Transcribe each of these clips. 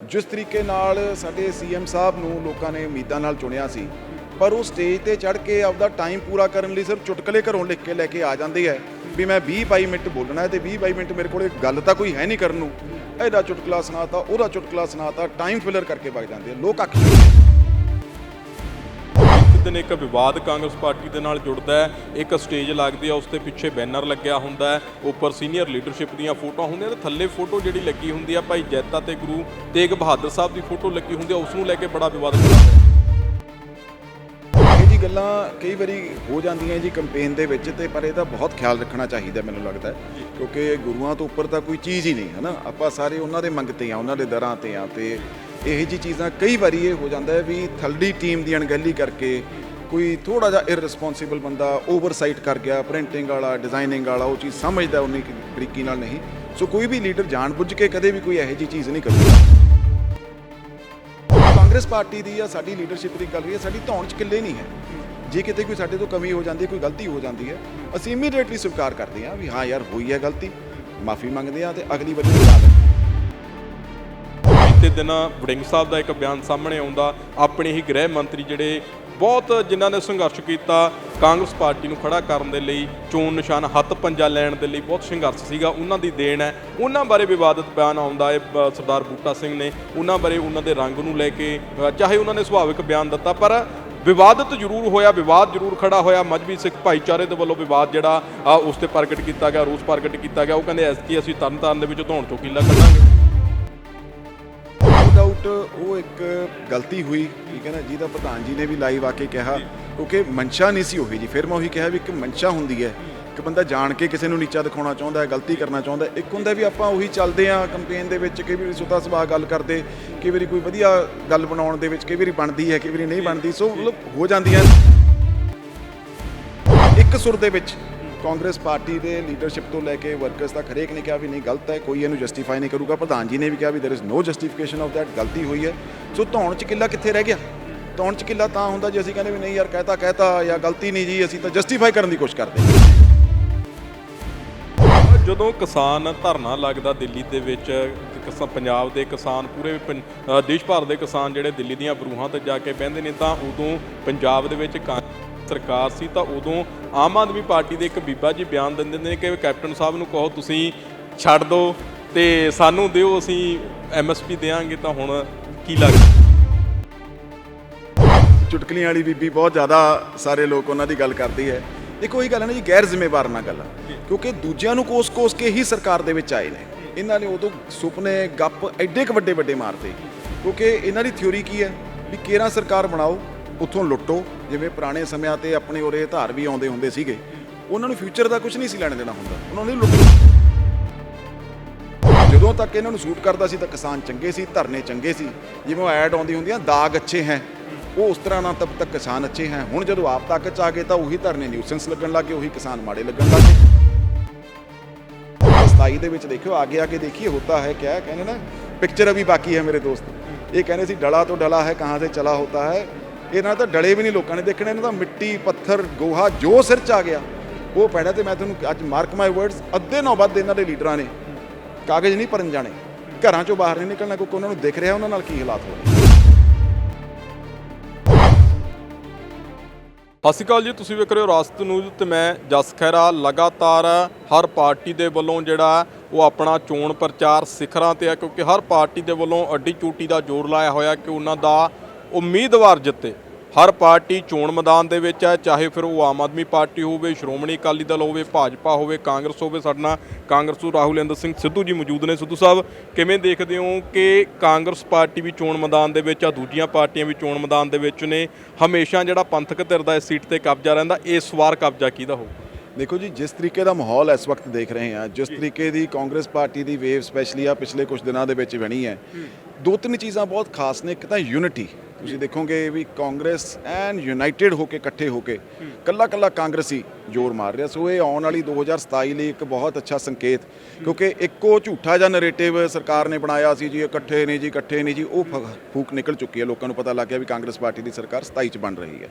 ਜਿਸ ਤਰੀਕੇ ਨਾਲ ਸਾਡੇ ਸੀਐਮ ਸਾਹਿਬ ਨੂੰ ਲੋਕਾਂ ਨੇ ਉਮੀਦਾਂ ਨਾਲ ਚੁਣਿਆ ਸੀ, ਪਰ ਉਹ ਸਟੇਜ ਤੇ ਚੜ੍ਹ ਕੇ ਆਪਦਾ ਟਾਈਮ ਪੂਰਾ ਕਰਨ ਲਈ ਸਿਰਫ ਚੁਟਕਲੇ ਘਰੋਂ ਲਿਖ ਕੇ ਲੈ ਕੇ ਆ ਜਾਂਦੇ ਹੈ ਵੀ ਮੈਂ 20 22 ਮਿੰਟ ਬੋਲਣਾ ਹੈ ਤੇ 20 22 ਮਿੰਟ ਮੇਰੇ ਕੋਲੇ ਗੱਲ ਤਾਂ ਕੋਈ ਹੈ ਨਹੀਂ ਕਰਨ ਨੂੰ। ਇਹਦਾ ਚੁਟਕਲਾ ਸੁਣਾਤਾ, ਉਹਦਾ ਚੁਟਕਲਾ ਸੁਣਾਤਾ ਟਾਈਮ ਫਿਲਰ ਕਰਕੇ ਵਗ ਜਾਂਦੇ ਲੋਕ ਅੱਖ ਦਿਨ ਇੱਕ ਵਿਵਾਦ ਕਾਂਗਰਸ ਪਾਰਟੀ ਦੇ ਨਾਲ ਜੁੜਦਾ ਹੈ। ਇੱਕ ਸਟੇਜ ਲੱਗਦੀ ਹੈ ਉਸ ਦੇ ਪਿੱਛੇ ਬੈਨਰ ਲੱਗਿਆ ਹੁੰਦਾ ਹੈ। ਉੱਪਰ ਸੀਨੀਅਰ ਲੀਡਰਸ਼ਿਪ ਦੀਆਂ ਫੋਟੋਆਂ ਹੁੰਦੀਆਂ ਤੇ ਥੱਲੇ ਫੋਟੋ ਜਿਹੜੀ ਲੱਗੀ ਹੁੰਦੀ ਆ ਭਾਈ ਜੈਤਾ ਤੇ ਗੁਰੂ ਤੇਗ ਬਹਾਦਰ ਸਾਹਿਬ ਦੀ ਫੋਟੋ ਲੱਗੀ ਹੁੰਦੀ ਆ ਉਸ ਨੂੰ ਲੈ ਕੇ ਬੜਾ ਵਿਵਾਦ ਹੁੰਦਾ ਹੈ। ਇਹ ਜੀ ਗੱਲਾਂ ਕਈ ਵਾਰੀ ਹੋ ਜਾਂਦੀਆਂ ਜੀ ਕੈਂਪੇਨ ਦੇ ਵਿੱਚ ਤੇ ਪਰ ਇਹਦਾ ਬਹੁਤ ਖਿਆਲ ਰੱਖਣਾ ਚਾਹੀਦਾ ਮੈਨੂੰ ਲੱਗਦਾ ਹੈ। ਕਿਉਂਕਿ ਗੁਰੂਆਂ ਤੋਂ ਉੱਪਰ ਤਾਂ ਕੋਈ ਚੀਜ਼ ਹੀ ਨਹੀਂ ਹੈ ਨਾ ਆਪਾਂ ਸਾਰੇ ਉਹਨਾਂ ਦੇ ਮੰਗਤੇ ਆ ਉਹਨਾਂ ਦੇ ਦਰਾਂ ਤੇ ਆ ਤੇ ਇਹ ਜੀ ਚੀਜ਼ਾਂ ਕਈ ਵਾਰੀ ਇਹ ਹੋ ਜਾਂਦਾ ਹੈ ਵੀ ਥਲੜੀ ਟੀਮ ਦੀ ਅਣਗਹਿਲੀ ਕਰਕੇ ਕੋਈ ਥੋੜਾ ਜਿਹਾ ਇਰਰਿਸਪੌਂਸਿਬਲ ਬੰਦਾ ਓਵਰਸਾਈਟ ਕਰ ਗਿਆ ਪ੍ਰਿੰਟਿੰਗ ਵਾਲਾ ਡਿਜ਼ਾਈਨਿੰਗ ਵਾਲਾ, ਉਹ ਚੀਜ਼ ਸਮਝਦਾ ਉਨੀ ਕੁ ਨਾਲ ਨਹੀਂ। ਸੋ ਕੋਈ ਵੀ ਲੀਡਰ ਜਾਣਬੁੱਝ ਕੇ ਕਦੇ ਵੀ ਕੋਈ ਇਹੋ ਜੀ ਚੀਜ਼ ਨਹੀਂ ਕਰੂਗਾ। ਕਾਂਗਰਸ ਪਾਰਟੀ ਦੀ ਜਾਂ ਸਾਡੀ ਲੀਡਰਸ਼ਿਪ ਦੀ ਗੱਲ ਰਹੀ ਹੈ ਸਾਡੀ ਧੌਣ ਚ ਕਿੱਲੇ ਨਹੀਂ ਹੈ। ਜੇ ਕਿਤੇ ਕੋਈ ਸਾਡੇ ਤੋਂ ਕਮੀ ਹੋ ਜਾਂਦੀ ਹੈ, ਕੋਈ ਗਲਤੀ ਹੋ ਜਾਂਦੀ ਹੈ, ਅਸੀਂ ਇਮੀਡੀਏਟਲੀ ਸਵੀਕਾਰ ਕਰਦੇ ਹਾਂ ਵੀ ਹਾਂ ਯਾਰ, ਹੋਈ ਹੈ ਗਲਤੀ, ਮਾਫੀ ਮੰਗਦੇ ਹਾਂ ਤੇ ਅਗਲੀ ਵਾਰੀ ਸੁਧਾਰ ਬੀਤੇ ਦਿਨ ਵੜਿੰਗ ਸਾਹਿਬ ਦਾ ਇੱਕ ਬਿਆਨ ਸਾਹਮਣੇ ਆਉਂਦਾ, ਆਪਣੇ ਹੀ ਗ੍ਰਹਿ ਮੰਤਰੀ ਜਿਹੜੇ ਬਹੁਤ ਜਿਨ੍ਹਾਂ ਨੇ ਸੰਘਰਸ਼ ਕੀਤਾ, ਕਾਂਗਰਸ ਪਾਰਟੀ ਨੂੰ ਖੜਾ ਕਰਨ ਦੇ ਲਈ, ਚੋਣ ਨਿਸ਼ਾਨ ਹੱਥ ਪੰਜਾ ਲੈਣ ਦੇ ਲਈ ਬਹੁਤ ਸੰਘਰਸ਼ ਸੀਗਾ, ਉਹਨਾਂ ਦੀ ਦੇਣ ਹੈ। ਉਹਨਾਂ ਬਾਰੇ ਵਿਵਾਦਤ ਬਿਆਨ ਆਉਂਦਾ ਹੈ ਸਰਦਾਰ ਬੂਟਾ ਸਿੰਘ ਨੇ। ਉਹਨਾਂ ਬਾਰੇ ਉਹਨਾਂ ਦੇ ਰੰਗ ਨੂੰ ਲੈ ਕੇ ਚਾਹੇ ਉਹਨਾਂ ਨੇ ਸੁਭਾਵਿਕ ਬਿਆਨ ਦਿੱਤਾ, ਪਰ ਵਿਵਾਦਤ ਜ਼ਰੂਰ ਹੋਇਆ, ਵਿਵਾਦ ਜ਼ਰੂਰ ਖੜਾ ਹੋਇਆ। ਮਜਬੀ ਸਿੱਖ ਭਾਈਚਾਰੇ ਦੇ ਵੱਲੋਂ ਵਿਵਾਦ ਜਿਹੜਾ ਉਸ ਤੇ ਪ੍ਰਗਟ ਕੀਤਾ ਗਿਆ, ਰੋਸ ਪ੍ਰਗਟ ਕੀਤਾ ਗਿਆ। ਉਹ ਕਹਿੰਦੇ ਐਸਟੀ ਅਸੀਂ ਤਰਨਤਾਰਨ ਦੇ ਵਿੱਚ ਧੌਣ ਚੋਕੀਲਾ ਕੱਢਾਂਗੇ। ਨੋ ਉਹ ਇੱਕ ਗਲਤੀ ਹੋਈ, ਠੀਕ ਹੈ ਨਾ, ਜਿਹਦਾ ਪ੍ਰਧਾਨ ਜੀ ਨੇ ਵੀ ਲਾਈਵ ਆ ਕੇ ਕਿਹਾ, ਕਿਉਂਕਿ ਮਨਸ਼ਾ ਨਹੀਂ ਸੀ ਉਹੀ ਜੀ ਫਿਰ ਮੈਂ ਉਹੀ ਕਿਹਾ ਵੀ ਇੱਕ ਮਨਸ਼ਾ ਹੁੰਦੀ ਹੈ ਕਿ ਬੰਦਾ ਜਾਣ ਕੇ ਕਿਸੇ ਨੂੰ ਨੀਚਾ ਦਿਖਾਉਣਾ ਚਾਹੁੰਦਾ ਹੈ, ਗਲਤੀ ਕਰਨਾ ਚਾਹੁੰਦਾ ਹੈ। ਇੱਕ ਹੁੰਦਾ ਵੀ ਆਪਾਂ ਉਹੀ ਚੱਲਦੇ ਆ ਕੰਪੇਨ ਦੇ ਵਿੱਚ, ਕਈ ਵਾਰੀ ਸੁਤਾ ਸੁਭਾਅ ਗੱਲ ਕਰਦੇ, ਕਈ ਵਾਰੀ ਕੋਈ ਵਧੀਆ ਗੱਲ ਬਣਾਉਣ ਦੇ ਵਿੱਚ, ਕਈ ਵਾਰੀ ਬਣਦੀ ਹੈ, ਕਈ ਵਾਰੀ ਨਹੀਂ ਬਣਦੀ, ਸੋ ਮਤਲਬ ਹੋ ਜਾਂਦੀਆਂ ਇੱਕ ਸੁਰ ਦੇ ਵਿੱਚ ਕਾਂਗਰਸ ਪਾਰਟੀ ਦੇ ਲੀਡਰਸ਼ਿਪ ਤੋਂ ਲੈ ਕੇ ਵਰਕਰਸ ਤੱਕ ਹਰੇਕ ਨੇ ਕਿਹਾ ਵੀ ਨਹੀਂ ਗਲਤ ਹੈ ਕੋਈ ਇਹਨੂੰ ਜਸਟੀਫਾਈ ਨਹੀਂ ਕਰੂਗਾ ਪ੍ਰਧਾਨ ਜੀ ਨੇ ਵੀ ਕਿਹਾ ਵੀ there is no justification of that ਗਲਤੀ ਹੋਈ ਹੈ ਸੋ ਧੌਣ ਚ ਕਿੱਲਾ ਕਿੱਥੇ ਰਹਿ ਗਿਆ ਧੌਣ ਚ ਕਿੱਲਾ ਤਾਂ ਹੁੰਦਾ ਜੇ ਅਸੀਂ ਕਹਿੰਦੇ ਵੀ ਨਹੀਂ ਯਾਰ ਕਹਿਤਾ ਕਹਿਤਾ ਜਾਂ ਗਲਤੀ ਨਹੀਂ ਜੀ ਅਸੀਂ ਤਾਂ ਜਸਟੀਫਾਈ ਕਰਨ ਦੀ ਕੋਸ਼ਿਸ਼ ਕਰਦੇ ਹਾਂ ਜਦੋਂ ਕਿਸਾਨ ਧਰਨਾ ਲੱਗਦਾ ਦਿੱਲੀ ਦੇ ਵਿੱਚ ਕਿਸਾ ਪੰਜਾਬ ਦੇ ਕਿਸਾਨ ਪੂਰੇ ਪੰ- ਅ, ਦੇਸ਼ ਭਰ ਦੇ ਕਿਸਾਨ ਜਿਹੜੇ ਦਿੱਲੀ ਦੀਆਂ ਬਰੂਹਾਂ ਤੇ ਜਾ ਕੇ ਬਹਿੰਦੇ ਨੇ ਤਾਂ ਉਦੋਂ ਪੰਜਾਬ ਦੇ ਵਿੱਚ ਕਾਂ- ਸਰਕਾਰ ਸੀ ਤਾਂ ਉਦੋਂ ਆਮ ਆਦਮੀ ਪਾਰਟੀ ਦੇ ਇੱਕ ਬੀਬਾ ਜੀ ਬਿਆਨ ਦਿੰਦੇ ਨੇ ਕਿ ਕੈਪਟਨ ਸਾਹਿਬ ਨੂੰ ਕਹੋ ਤੁਸੀਂ ਛੱਡ ਦਿਓ ਤੇ ਸਾਨੂੰ ਦਿਓ ਅਸੀਂ ਐਮਐਸਪੀ ਦੇਾਂਗੇ ਤਾਂ ਹੁਣ ਕੀ ਲੱਗਦਾ? ਚੁਟਕਲੀਆਂ ਵਾਲੀ ਬੀਬੀ ਬਹੁਤ ਜ਼ਿਆਦਾ ਸਾਰੇ ਲੋਕ ਉਹਨਾਂ ਦੀ ਗੱਲ ਕਰਦੀ ਹੈ। ਦੇਖੋ ਇਹ ਗੱਲ ਹੈ ਨਾ ਜੀ ਗੈਰ ਜ਼ਿੰਮੇਵਾਰ ਨਾ ਗੱਲ। ਕਿਉਂਕਿ ਦੂਜਿਆਂ ਨੂੰ ਕੋਸ-ਕੋਸ ਕੇ ਹੀ ਸਰਕਾਰ ਦੇ ਵਿੱਚ ਆਏ ਨੇ। ਇਹਨਾਂ ਨੇ ਉਦੋਂ ਸੁਪਨੇ ਗੱਪ ਐਡੇ ਕ ਵੱਡੇ ਵੱਡੇ ਮਾਰਤੇ। ਕਿਉਂਕਿ ਇਹਨਾਂ ਦੀ ਥਿਉਰੀ ਕੀ ਹੈ? ਵੀ ਕੇਰਾ ਸਰਕਾਰ ਬਣਾਓ ਉੱਥੋਂ ਲੁੱਟੋ। ਜਿਵੇਂ ਪੁਰਾਣੇ ਸਮਿਆਂ ਤੇ ਆਪਣੇ ਉਰੇ ਧਾਰ ਵੀ ਆਉਂਦੇ ਹੁੰਦੇ ਸੀਗੇ, ਉਹਨਾਂ ਨੂੰ ਫਿਊਚਰ ਦਾ ਕੁਝ ਨਹੀਂ ਸੀ ਲੈਣ ਦੇਣਾ ਹੁੰਦਾ। ਉਹਨਾਂ ਨੇ ਲੁੱਟ ਜਦੋਂ ਤੱਕ ਇਹਨਾਂ ਨੂੰ ਸੂਟ ਕਰਦਾ ਸੀ ਤਾਂ ਕਿਸਾਨ ਚੰਗੇ ਸੀ, ਧਰਨੇ ਚੰਗੇ ਸੀ। ਜਿਵੇਂ ਉਹ ਐਡ ਆਉਂਦੀ ਹੁੰਦੀਆਂ ਦਾਗ ਅੱਛੇ ਹੈ। ਉਹ ਉਸ ਤਰ੍ਹਾਂ ਨਾਲ ਤਬ ਤੱਕ ਕਿਸਾਨ ਅੱਛੇ ਹੈ। ਹੁਣ ਜਦੋਂ ਆਪ ਤੱਕ ਚ ਆ ਗਏ ਤਾਂ ਉਹੀ ਧਰਨੇ ਨਿਊਸੈਂਸ ਲੱਗਣ ਲੱਗੇ ਉਹੀ ਕਿਸਾਨ ਮਾੜੇ ਲੱਗਣ ਲੱਗੇ 27 ਦੇ ਵਿੱਚ ਦੇਖਿਓ, ਆਗੇ ਆਗੇ ਦੇਖੀਏ, ਹੁੰਦਾ ਹੈ ਕਿਆ, ਕਹਿੰਦੇ ਨਾ ਪਿਕਚਰ ਅਭੀ ਬਾਕੀ ਹੈ ਮੇਰੇ ਦੋਸਤ। ਇਹ ਕਹਿੰਦੇ ਸੀ, ਡਲਾ ਤੋਂ ਡਲਾ ਹੈ, ਕਹਾਂ ਸੇ ਚਲਾ ਹੋਤਾ ਹੈ? ਇਹਨਾਂ ਤਾਂ ਡਲੇ ਵੀ ਨਹੀਂ ਲੋਕਾਂ ਨੇ ਦੇਖਣੇ, ਇਹਨਾਂ ਦਾ ਮਿੱਟੀ, ਪੱਥਰ, ਗੋਹਾ, ਜੋ ਸਿਰ ਚ ਆ ਗਿਆ, ਉਹ ਪੈਣਾ ਤੇ ਮੈਂ ਤੁਹਾਨੂੰ ਅੱਜ ਮਾਰਕ ਮਾਈ ਵਰਡਸ ਅੱਧੇ ਨੌ ਵੱਧ ਇਹਨਾਂ ਦੇ ਲੀਡਰਾਂ ਨੇ। ਕਾਗਜ਼ ਨਹੀਂ ਭਰਨ ਜਾਣੇ। ਘਰਾਂ ਚੋਂ ਬਾਹਰ ਨਹੀਂ ਨਿਕਲਣਾ, ਕਿਉਂਕਿ ਉਹਨਾਂ ਨੂੰ ਦਿਖ ਰਿਹਾ ਉਹਨਾਂ ਨਾਲ ਕੀ ਹਾਲਾਤ ਹੋ ਰਹੇ ਸਤਿ ਸ਼੍ਰੀ ਅਕਾਲ ਜੀ, ਤੁਸੀਂ ਵੇਖ ਰਹੇ ਹੋ ਰਾਸਤ ਨਿਊਜ਼ ਤੇ ਮੈਂ ਜਸ ਖੈਰਾ ਲਗਾਤਾਰ ਹਰ ਪਾਰਟੀ ਦੇ ਵੱਲੋਂ ਜਿਹੜਾ ਉਹ ਆਪਣਾ ਚੋਣ ਪ੍ਰਚਾਰ ਸਿਖਰਾਂ ਤੇ ਆ, ਕਿਉਂਕਿ ਹਰ ਪਾਰਟੀ ਦੇ ਵੱਲੋਂ ਅੱਡੀ ਚੂਟੀ ਦਾ ਜ਼ੋਰ ਲਾਇਆ ਹੋਇਆ ਕਿ ਉਹਨਾਂ ਦਾ ਉਮੀਦਵਾਰ ਜਿੱਤੇ। ਹਰ ਪਾਰਟੀ ਚੋਣ ਮੈਦਾਨ ਦੇ ਵਿੱਚ ਹੈ, ਚਾਹੇ ਫਿਰ ਉਹ ਆਮ ਆਦਮੀ ਪਾਰਟੀ ਹੋਵੇ, ਸ਼੍ਰੋਮਣੀ ਅਕਾਲੀ ਦਲ ਹੋਵੇ, ਭਾਜਪਾ ਹੋਵੇ, ਕਾਂਗਰਸ ਹੋਵੇ, ਸਾਡੇ ਨਾਲ ਕਾਂਗਰਸ ਤੋਂ ਰਾਹੁਲ ਇੰਦਰ ਸਿੰਘ ਸਿੱਧੂ ਜੀ ਮੌਜੂਦ ਨੇ। ਸਿੱਧੂ ਸਾਹਿਬ, ਕਿਵੇਂ ਦੇਖਦੇ ਹੋ ਕਿ ਕਾਂਗਰਸ ਪਾਰਟੀ ਵੀ ਚੋਣ ਮੈਦਾਨ ਦੇ ਵਿੱਚ ਆ, ਦੂਜੀਆਂ ਪਾਰਟੀਆਂ ਵੀ ਚੋਣ ਮੈਦਾਨ ਦੇ ਵਿੱਚ ਨੇ? ਹਮੇਸ਼ਾ ਜਿਹੜਾ ਪੰਥਕ ਧਿਰ ਦਾ ਇਸ ਸੀਟ ਤੇ ਕਬਜ਼ਾ ਰਹਿੰਦਾ, ਇਸ ਵਾਰ ਕਬਜ਼ਾ ਕਿਹਦਾ ਹੋਊ? ਦੇਖੋ ਜੀ ਜਿਸ ਤਰੀਕੇ ਦਾ ਮਾਹੌਲ ਇਸ ਵਕਤ ਦੇਖ ਰਹੇ ਹਾਂ ਜਿਸ ਤਰੀਕੇ ਦੀ ਕਾਂਗਰਸ ਪਾਰਟੀ ਦੀ ਵੇਵ ਸਪੈਸ਼ਲੀ ਆ ਪਿਛਲੇ ਕੁਝ ਦਿਨਾਂ ਦੇ ਵਿੱਚ ਬਣੀ ਹੈ ਦੋ ਤਿੰਨ ਚੀਜ਼ਾਂ ਬਹੁਤ ਖਾਸ ਨੇ ਇੱਕ ਤਾਂ ਯੂਨਿਟੀ ਤੁਸੀਂ ਦੇਖੋਗੇ ਵੀ ਕਾਂਗਰਸ ਐਨ ਯੂਨਾਈਟਿਡ ਹੋ ਕੇ ਇਕੱਠੇ ਹੋ ਕੇ ਕੱਲਾ ਕੱਲਾ ਕਾਂਗਰਸੀ ਜ਼ੋਰ ਮਾਰ ਰਿਹਾ ਸੋ ਇਹ ਆਉਣ ਵਾਲੀ 2027 ਲਈ ਇੱਕ ਬਹੁਤ ਅੱਛਾ ਸੰਕੇਤ ਕਿਉਂਕਿ ਇੱਕੋ ਝੂਠਾ ਜਿਹਾ ਨੈਰੇਟਿਵ ਸਰਕਾਰ ਨੇ ਬਣਾਇਆ ਸੀ ਜੀ ਇਕੱਠੇ ਨਹੀਂ ਜੀ ਇਕੱਠੇ ਨਹੀਂ ਜੀ ਉਹ ਫੂਕ ਨਿਕਲ ਚੁੱਕੀ ਹੈ ਲੋਕਾਂ ਨੂੰ ਪਤਾ ਲੱਗ ਗਿਆ ਵੀ ਕਾਂਗਰਸ ਪਾਰਟੀ ਦੀ ਸਰਕਾਰ 27 ਚ ਬਣ ਰਹੀ ਹੈ।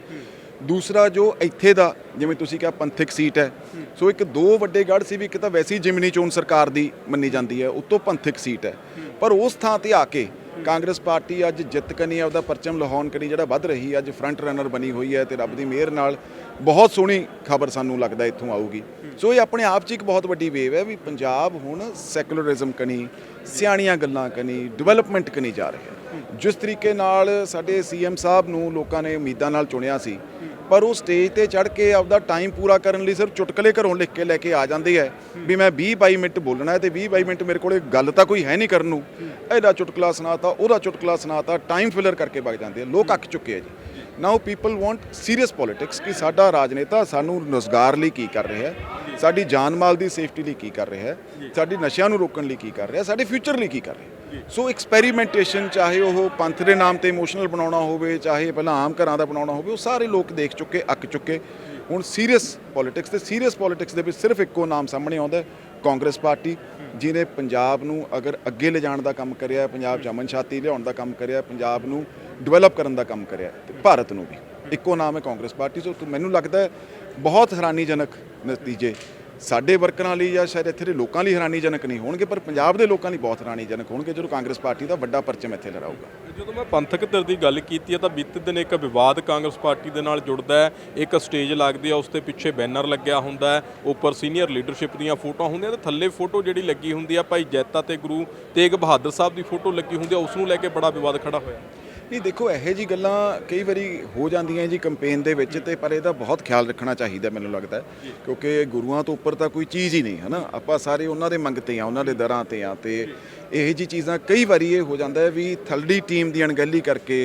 ਦੂਸਰਾ ਜੋ ਇੱਥੇ ਦਾ, ਜਿਵੇਂ ਤੁਸੀਂ ਕਿਹਾ ਪੰਥਕ ਸੀਟ ਹੈ, ਸੋ ਇੱਕ ਦੋ ਵੱਡੇ ਗੜ੍ਹ ਸੀ ਵੀ ਇੱਕ ਤਾਂ ਵੈਸੀ ਜਿਮਨੀ ਚੋਣ ਸਰਕਾਰ ਦੀ ਮੰਨੀ ਜਾਂਦੀ ਹੈ ਉਤੋਂ ਪੰਥਕ ਸੀਟ ਹੈ। ਪਰ ਉਸ ਥਾਂ ਤੇ ਆ ਕੇ ਕਾਂਗਰਸ ਪਾਰਟੀ ਅੱਜ ਜਿੱਤ ਕਨੀ ਆਪਦਾ ਪਰਚਮ ਲਹਾਉਣ ਕਨੀ ਜਿਹੜਾ ਵੱਧ ਰਹੀ ਅੱਜ ਫਰੰਟ ਰਨਰ ਬਣੀ ਹੋਈ ਹੈ ਤੇ ਰੱਬ ਦੀ ਮਿਹਰ ਨਾਲ ਬਹੁਤ ਸੋਹਣੀ ਖਬਰ ਸਾਨੂੰ ਲੱਗਦਾ ਇੱਥੋਂ ਆਊਗੀ। ਸੋ ਇਹ ਆਪਣੇ ਆਪ 'ਚ ਇੱਕ ਬਹੁਤ ਵੱਡੀ ਵੇਵ ਹੈ ਵੀ ਪੰਜਾਬ ਹੁਣ ਸੈਕੂਲਰਿਜ਼ਮ ਕਨੀ ਸਿਆਣੀਆਂ ਗੱਲਾਂ ਕਨੀ ਡਿਵੈਲਪਮੈਂਟ ਕਨੀ ਜਾ ਰਿਹਾ ਹੈ। ਜਿਸ ਤਰੀਕੇ ਨਾਲ ਸਾਡੇ ਸੀਐਮ ਸਾਹਿਬ ਨੂੰ ਲੋਕਾਂ ਨੇ ਉਮੀਦਾਂ ਨਾਲ ਚੁਣਿਆ ਸੀ ਪਰ ਉਹ ਸਟੇਜ ਤੇ ਚੜ੍ਹ ਕੇ ਆਪਦਾ ਟਾਈਮ ਪੂਰਾ ਕਰਨ ਲਈ ਸਿਰਫ ਚੁਟਕਲੇ ਘਰੋਂ ਲਿਖ ਕੇ ਲੈ ਕੇ ਆ ਜਾਂਦੇ ਹੈ ਵੀ ਮੈਂ 20 22 ਮਿੰਟ ਬੋਲਣਾ ਹੈ ਤੇ 20 22 ਮਿੰਟ ਮੇਰੇ ਕੋਲੇ ਗੱਲ ਤਾਂ ਕੋਈ ਹੈ ਨਹੀਂ ਕਰਨ ਨੂੰ। ਇਹਦਾ ਚੁਟਕਲਾ ਸੁਣਾਤਾ, ਉਹਦਾ ਚੁਟਕਲਾ ਸੁਣਾਤਾ ਟਾਈਮ ਫਿਲਰ ਕਰਕੇ ਵਗ ਜਾਂਦੇ ਆ। ਲੋਕ ਅੱਕ ਚੁੱਕੇ ਆ ਜੀ। Now people want serious politics ਕਿ ਸਾਡਾ ਰਾਜਨੇਤਾ ਸਾਨੂੰ ਰੋਜ਼ਗਾਰ ਲਈ ਕੀ ਕਰ ਰਿਹਾ ਹੈ, ਸਾਡੀ ਜਾਨ ਮਾਲ ਦੀ ਸੇਫਟੀ ਲਈ ਕੀ ਕਰ ਰਿਹਾ ਹੈ, ਸਾਡੀ ਨਸ਼ਿਆਂ ਨੂੰ ਰੋਕਣ ਲਈ ਕੀ ਕਰ ਰਿਹਾ ਸਾਡੇ ਫਿਊਚਰ ਲਈ ਕੀ ਕਰ ਰਿਹਾ ਸੋ ਐਕਸਪੈਰੀਮੈਂਟੇਸ਼ਨ ਚਾਹੇ ਉਹ ਪੰਥ ਦੇ ਨਾਮ ਤੇ ਇਮੋਸ਼ਨਲ ਬਣਾਉਣਾ ਹੋਵੇ ਚਾਹੇ ਪਹਿਲਾਂ ਆਮ ਘਰਾਂ ਦਾ ਬਣਾਉਣਾ ਹੋਵੇ ਉਹ ਸਾਰੇ ਲੋਕ ਦੇਖ ਚੁੱਕੇ ਅੱਕ ਚੁੱਕੇ। ਹੁਣ ਸੀਰੀਅਸ ਪੋਲਿਟਿਕਸ ਤੇ ਸੀਰੀਅਸ ਪੋਲਿਟਿਕਸ ਦੇ ਵਿੱਚ ਸਿਰਫ ਇੱਕੋ ਨਾਮ ਸਾਹਮਣੇ ਆਉਂਦਾ ਕਾਂਗਰਸ ਪਾਰਟੀ ਜਿਹਨੇ ਪੰਜਾਬ ਨੂੰ ਅਗਰ ਅੱਗੇ ਲਿਜਾਣ ਦਾ ਕੰਮ ਕਰਿਆ ਪੰਜਾਬ 'ਚ ਅਮਨ ਸ਼ਾਂਤੀ ਲਿਆਉਣ ਦਾ ਕੰਮ ਕਰਿਆ ਪੰਜਾਬ ਨੂੰ ਡਿਵੈਲਪ ਕਰਨ ਦਾ ਕੰਮ ਕਰਿਆ ਹੈ, ਤੇ ਭਾਰਤ ਨੂੰ ਵੀ। ਇੱਕੋ ਨਾਮ ਹੈ ਕਾਂਗਰਸ ਪਾਰਟੀ ਸੋ ਮੈਨੂੰ ਲੱਗਦਾ ਹੈ ਬਹੁਤ ਹੈਰਾਨੀਜਨਕ ਨਤੀਜੇ ਸਾਡੇ ਵਰਕਰਾਂ ਲਈ ਜਾਂ ਸ਼ਾਇਦ ਇੱਥੇ ਦੇ ਲੋਕਾਂ ਲਈ ਹੈਰਾਨੀਜਨਕ ਨਹੀਂ ਹੋਣਗੇ, ਪਰ ਪੰਜਾਬ ਦੇ ਲੋਕਾਂ ਲਈ ਬਹੁਤ ਹੈਰਾਨੀਜਨਕ ਹੋਣਗੇ ਜਦੋਂ ਕਾਂਗਰਸ ਪਾਰਟੀ ਦਾ ਵੱਡਾ ਪਰਚਮ ਇੱਥੇ ਲਹਿਰਾਊਗਾ ਜਦੋਂ ਮੈਂ ਪੰਥਕ ਧਿਰ ਦੀ ਗੱਲ ਕੀਤੀ ਹੈ ਤਾਂ ਬੀਤੇ ਦਿਨ ਇੱਕ ਵਿਵਾਦ ਕਾਂਗਰਸ ਪਾਰਟੀ ਦੇ ਨਾਲ ਜੁੜਦਾ ਹੈ। ਇੱਕ ਸਟੇਜ ਲੱਗਦੀ ਹੈ, ਉਸ 'ਤੇ ਪਿੱਛੇ ਬੈਨਰ ਲੱਗਿਆ ਹੁੰਦਾ ਹੈ, ਉੱਪਰ ਸੀਨੀਅਰ ਲੀਡਰਸ਼ਿਪ ਦੀਆਂ ਫੋਟੋਆਂ ਹੁੰਦੀਆਂ ਤੇ ਥੱਲੇ ਫੋਟੋ ਜਿਹੜੀ ਲੱਗੀ ਹੁੰਦੀ ਆ ਭਾਈ ਜੈਤਾ ਤੇ ਗੁਰੂ ਤੇਗ ਬਹਾਦਰ ਸਾਹਿਬ ਦੀ ਫੋਟੋ ਲੱਗੀ ਹੁੰਦੀ ਆ ਉਸ ਨੂੰ ਲੈ ਕੇ ਬੜਾ ਵਿਵਾਦ ਖੜਾ ਹੋਇਆ। ਨਹੀਂ, ਦੇਖੋ, ਇਹੋ ਜੀ ਗੱਲਾਂ ਕਈ ਵਾਰੀ ਹੋ ਜਾਂਦੀਆਂ ਜੀ ਕੰਪੇਨ ਦੇ ਵਿੱਚ ਤੇ ਪਰ ਇਹਦਾ ਬਹੁਤ ਖਿਆਲ ਰੱਖਣਾ ਚਾਹੀਦਾ ਮੈਨੂੰ ਲੱਗਦਾ ਕਿਉਂਕਿ ਗੁਰੂਆਂ ਤੋਂ ਉੱਪਰ ਤਾਂ ਕੋਈ ਚੀਜ਼ ਹੀ ਨਹੀਂ ਹੈ ਨਾ ਆਪਾਂ ਸਾਰੇ ਉਹਨਾਂ ਦੇ ਮੰਗਤੇ ਆ ਉਹਨਾਂ ਦੇ ਦਰਾਂ ਤੇ ਆ ਤੇ ਇਹੋ ਜੀ ਚੀਜ਼ਾਂ ਕਈ ਵਾਰੀ ਇਹ ਹੋ ਜਾਂਦਾ ਹੈ ਵੀ ਥਲੜੀ ਟੀਮ ਦੀ ਅਣਗਹਿਲੀ ਕਰਕੇ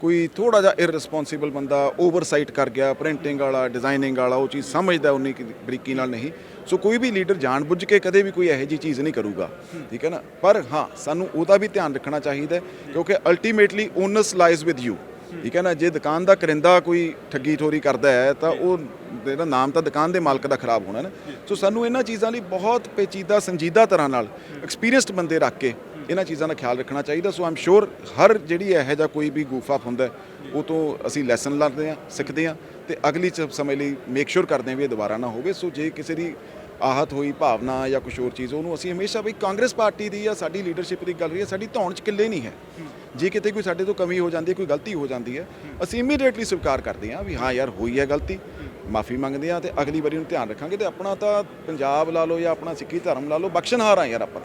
ਕੋਈ ਥੋੜਾ ਜਿਹਾ ਇਰਰਿਸਪੌਂਸਿਬਲ ਬੰਦਾ ਓਵਰਸਾਈਟ ਕਰ ਗਿਆ ਪ੍ਰਿੰਟਿੰਗ ਵਾਲਾ ਡਿਜ਼ਾਈਨਿੰਗ ਵਾਲਾ, ਉਹ ਚੀਜ਼ ਸਮਝਦਾ ਉਨੀ ਬਰੀਕੀ ਨਾਲ ਨਹੀਂ। ਸੋ ਕੋਈ ਵੀ ਲੀਡਰ ਜਾਣਬੁੱਝ ਕੇ ਕਦੇ ਵੀ ਕੋਈ ਇਹੋ ਜੀ ਚੀਜ਼ ਨਹੀਂ ਕਰੂਗਾ, ਠੀਕ ਹੈ ਨਾ? ਪਰ ਹਾਂ, ਸਾਨੂੰ ਉਹਦਾ ਵੀ ਧਿਆਨ ਰੱਖਣਾ ਚਾਹੀਦਾ ਕਿਉਂਕਿ ultimately onus lies with you ਠੀਕ ਹੈ ਨਾ? ਜੇ ਦੁਕਾਨ ਦਾ ਕਰਿੰਦਾ ਕੋਈ ਠੱਗੀ ਠੋਰੀ ਕਰਦਾ ਹੈ, ਤਾਂ ਉਹ ਇਹਦਾ ਨਾਮ ਤਾਂ ਦੁਕਾਨ ਦੇ ਮਾਲਕ ਦਾ ਖਰਾਬ ਹੋਣਾ ਨਾ। ਸੋ ਸਾਨੂੰ ਇਹਨਾਂ ਚੀਜ਼ਾਂ ਲਈ ਬਹੁਤ ਪੇਚੀਦਾ, ਸੰਜੀਦਾ ਤਰ੍ਹਾਂ ਨਾਲ ਐਕਸਪੀਰੀਅੰਸਡ ਬੰਦੇ ਰੱਖ ਕੇ ਇਹਨਾਂ ਚੀਜ਼ਾਂ ਦਾ ਖਿਆਲ ਰੱਖਣਾ ਚਾਹੀਦਾ। ਸੋ ਆਮ ਸ਼ੋਰ ਹਰ ਜਿਹੜੀ ਇਹੋ ਜਿਹਾ ਕੋਈ ਵੀ ਗੂਫ ਹੁੰਦਾ ਉਹ ਤੋਂ ਅਸੀਂ ਲੈਸਨ ਲੈਂਦੇ ਹਾਂ, ਸਿੱਖਦੇ ਹਾਂ ਤੇ ਅਗਲੀ ਚ- ਸਮੇਂ ਲਈ ਮੇਕ ਸ਼ੋਰ ਕਰਦੇ ਹਾਂ ਵੀ ਇਹ ਦੁਬਾਰਾ ਨਾ ਹੋਵੇ। ਸੋ ਜੇ ਕਿਸੇ ਦੀ ਆਹਤ ਹੋਈ, ਭਾਵਨਾ ਜਾਂ ਕੁਝ ਹੋਰ ਚੀਜ਼, ਉਹਨੂੰ ਅਸੀਂ ਹਮੇਸ਼ਾ ਵੀ ਕਾਂਗਰਸ ਪਾਰਟੀ ਦੀ ਜਾਂ ਸਾਡੀ ਲੀਡਰਸ਼ਿਪ ਦੀ ਗੱਲ ਰਹੀ ਹੈ, ਸਾਡੀ ਧੌਣ ਚ ਕਿੱਲੇ ਨਹੀਂ ਹੈ। ਜੇ ਕਿਤੇ ਕੋਈ ਸਾਡੇ ਤੋਂ ਕਮੀ ਹੋ ਜਾਂਦੀ ਹੈ, ਕੋਈ ਗਲਤੀ ਹੋ ਜਾਂਦੀ ਹੈ, ਅਸੀਂ ਇਮੀਡੀਏਟਲੀ ਸਵੀਕਾਰ ਕਰਦੇ ਹਾਂ ਵੀ ਹਾਂ ਯਾਰ, ਹੋਈ ਹੈ ਗਲਤੀ। ਮਾਫੀ ਮੰਗਦੇ ਹਾਂ ਤੇ ਅਗਲੀ ਵਾਰੀ ਨੂੰ ਧਿਆਨ ਰੱਖਾਂਗੇ ਤੇ ਆਪਣਾ ਤਾਂ ਪੰਜਾਬ ਲਾ ਲਓ ਜਾਂ ਆਪਣਾ ਸਿੱਖੀ ਧਰਮ ਲਾ ਲਓ, ਬਖਸ਼ਣਹਾਰ ਆ ਯਾਰ ਆਪਾਂ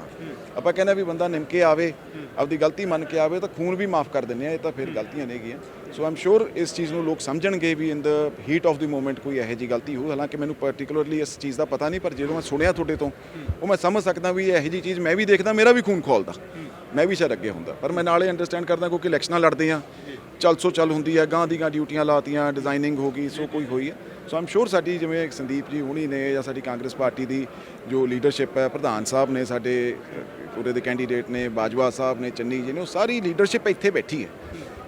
ਆਪਾਂ ਕਹਿੰਦੇ ਵੀ ਬੰਦਾ ਨਿਮਕੇ ਆਵੇ, ਆਪਦੀ ਗਲਤੀ ਮੰਨ ਕੇ ਆਵੇ, ਤਾਂ ਖੂਨ ਵੀ ਮਾਫ ਕਰ ਦਿੰਦੇ ਆ, ਇਹ ਤਾਂ ਫਿਰ ਗਲਤੀਆਂ ਨੇਗੀਆਂ ਸੋ ਆਮ ਸ਼ੋਰ ਇਸ ਚੀਜ਼ ਨੂੰ ਲੋਕ ਸਮਝਣਗੇ ਵੀ in the heat of the moment ਕੋਈ ਇਹੋ ਜੀ ਗਲਤੀ ਹੋਊ। ਹਾਲਾਂਕਿ ਮੈਨੂੰ ਪਾਰਟਿਕੂਲਰਲੀ ਇਸ ਚੀਜ਼ ਦਾ ਪਤਾ ਨਹੀਂ, ਪਰ ਜਦੋਂ ਮੈਂ ਸੁਣਿਆ ਤੁਹਾਡੇ ਤੋਂ, ਉਹ ਮੈਂ ਸਮਝ ਸਕਦਾ ਵੀ ਇਹੋ ਜੀ ਚੀਜ਼ ਮੈਂ ਵੀ ਦੇਖਦਾ, ਮੇਰਾ ਵੀ ਖੂਨ ਖੋਲਦਾ। ਮੈਂ ਵੀ ਸ਼ਾਇਦ ਅੱਗੇ ਹੁੰਦਾ। ਪਰ ਮੈਂ ਨਾਲੇ ਅੰਡਰਸਟੈਂਡ ਕਰਦਾ ਕਿਉਂਕਿ ਇਲੈਕਸ਼ਨਾਂ ਲੜਦੇ ਆ। ਚੱਲ ਸੋ ਚੱਲ ਹੁੰਦੀ ਹੈ ਗਾਂ ਦੀਆਂ ਡਿਊਟੀਆਂ ਲਾਤੀਆਂ ਡਿਜ਼ਾਈਨਿੰਗ ਹੋ ਗਈ ਸੋ ਕੋਈ ਹੋਈ ਹੈ। ਸੋ ਆਮ ਸ਼ੋਰ ਸਾਡੀ ਜਿਵੇਂ ਸੰਦੀਪ ਜੀ ਹੁਣੀ ਨੇ ਜਾਂ ਸਾਡੀ ਕਾਂਗਰਸ ਪਾਰਟੀ ਦੀ ਜੋ ਲੀਡਰਸ਼ਿਪ ਹੈ ਪ੍ਰਧਾਨ ਸਾਹਿਬ ਨੇ ਸਾਡੇ ਅ, ਉਰੇ ਦੇ ਕੈਂਡੀਡੇਟ ਨੇ ਬਾਜਵਾ ਸਾਹਿਬ ਨੇ ਚੰਨੀ ਜੀ ਨੇ ਉਹ ਸਾਰੀ ਲੀਡਰਸ਼ਿਪ ਇੱਥੇ ਬੈਠੀ ਹੈ।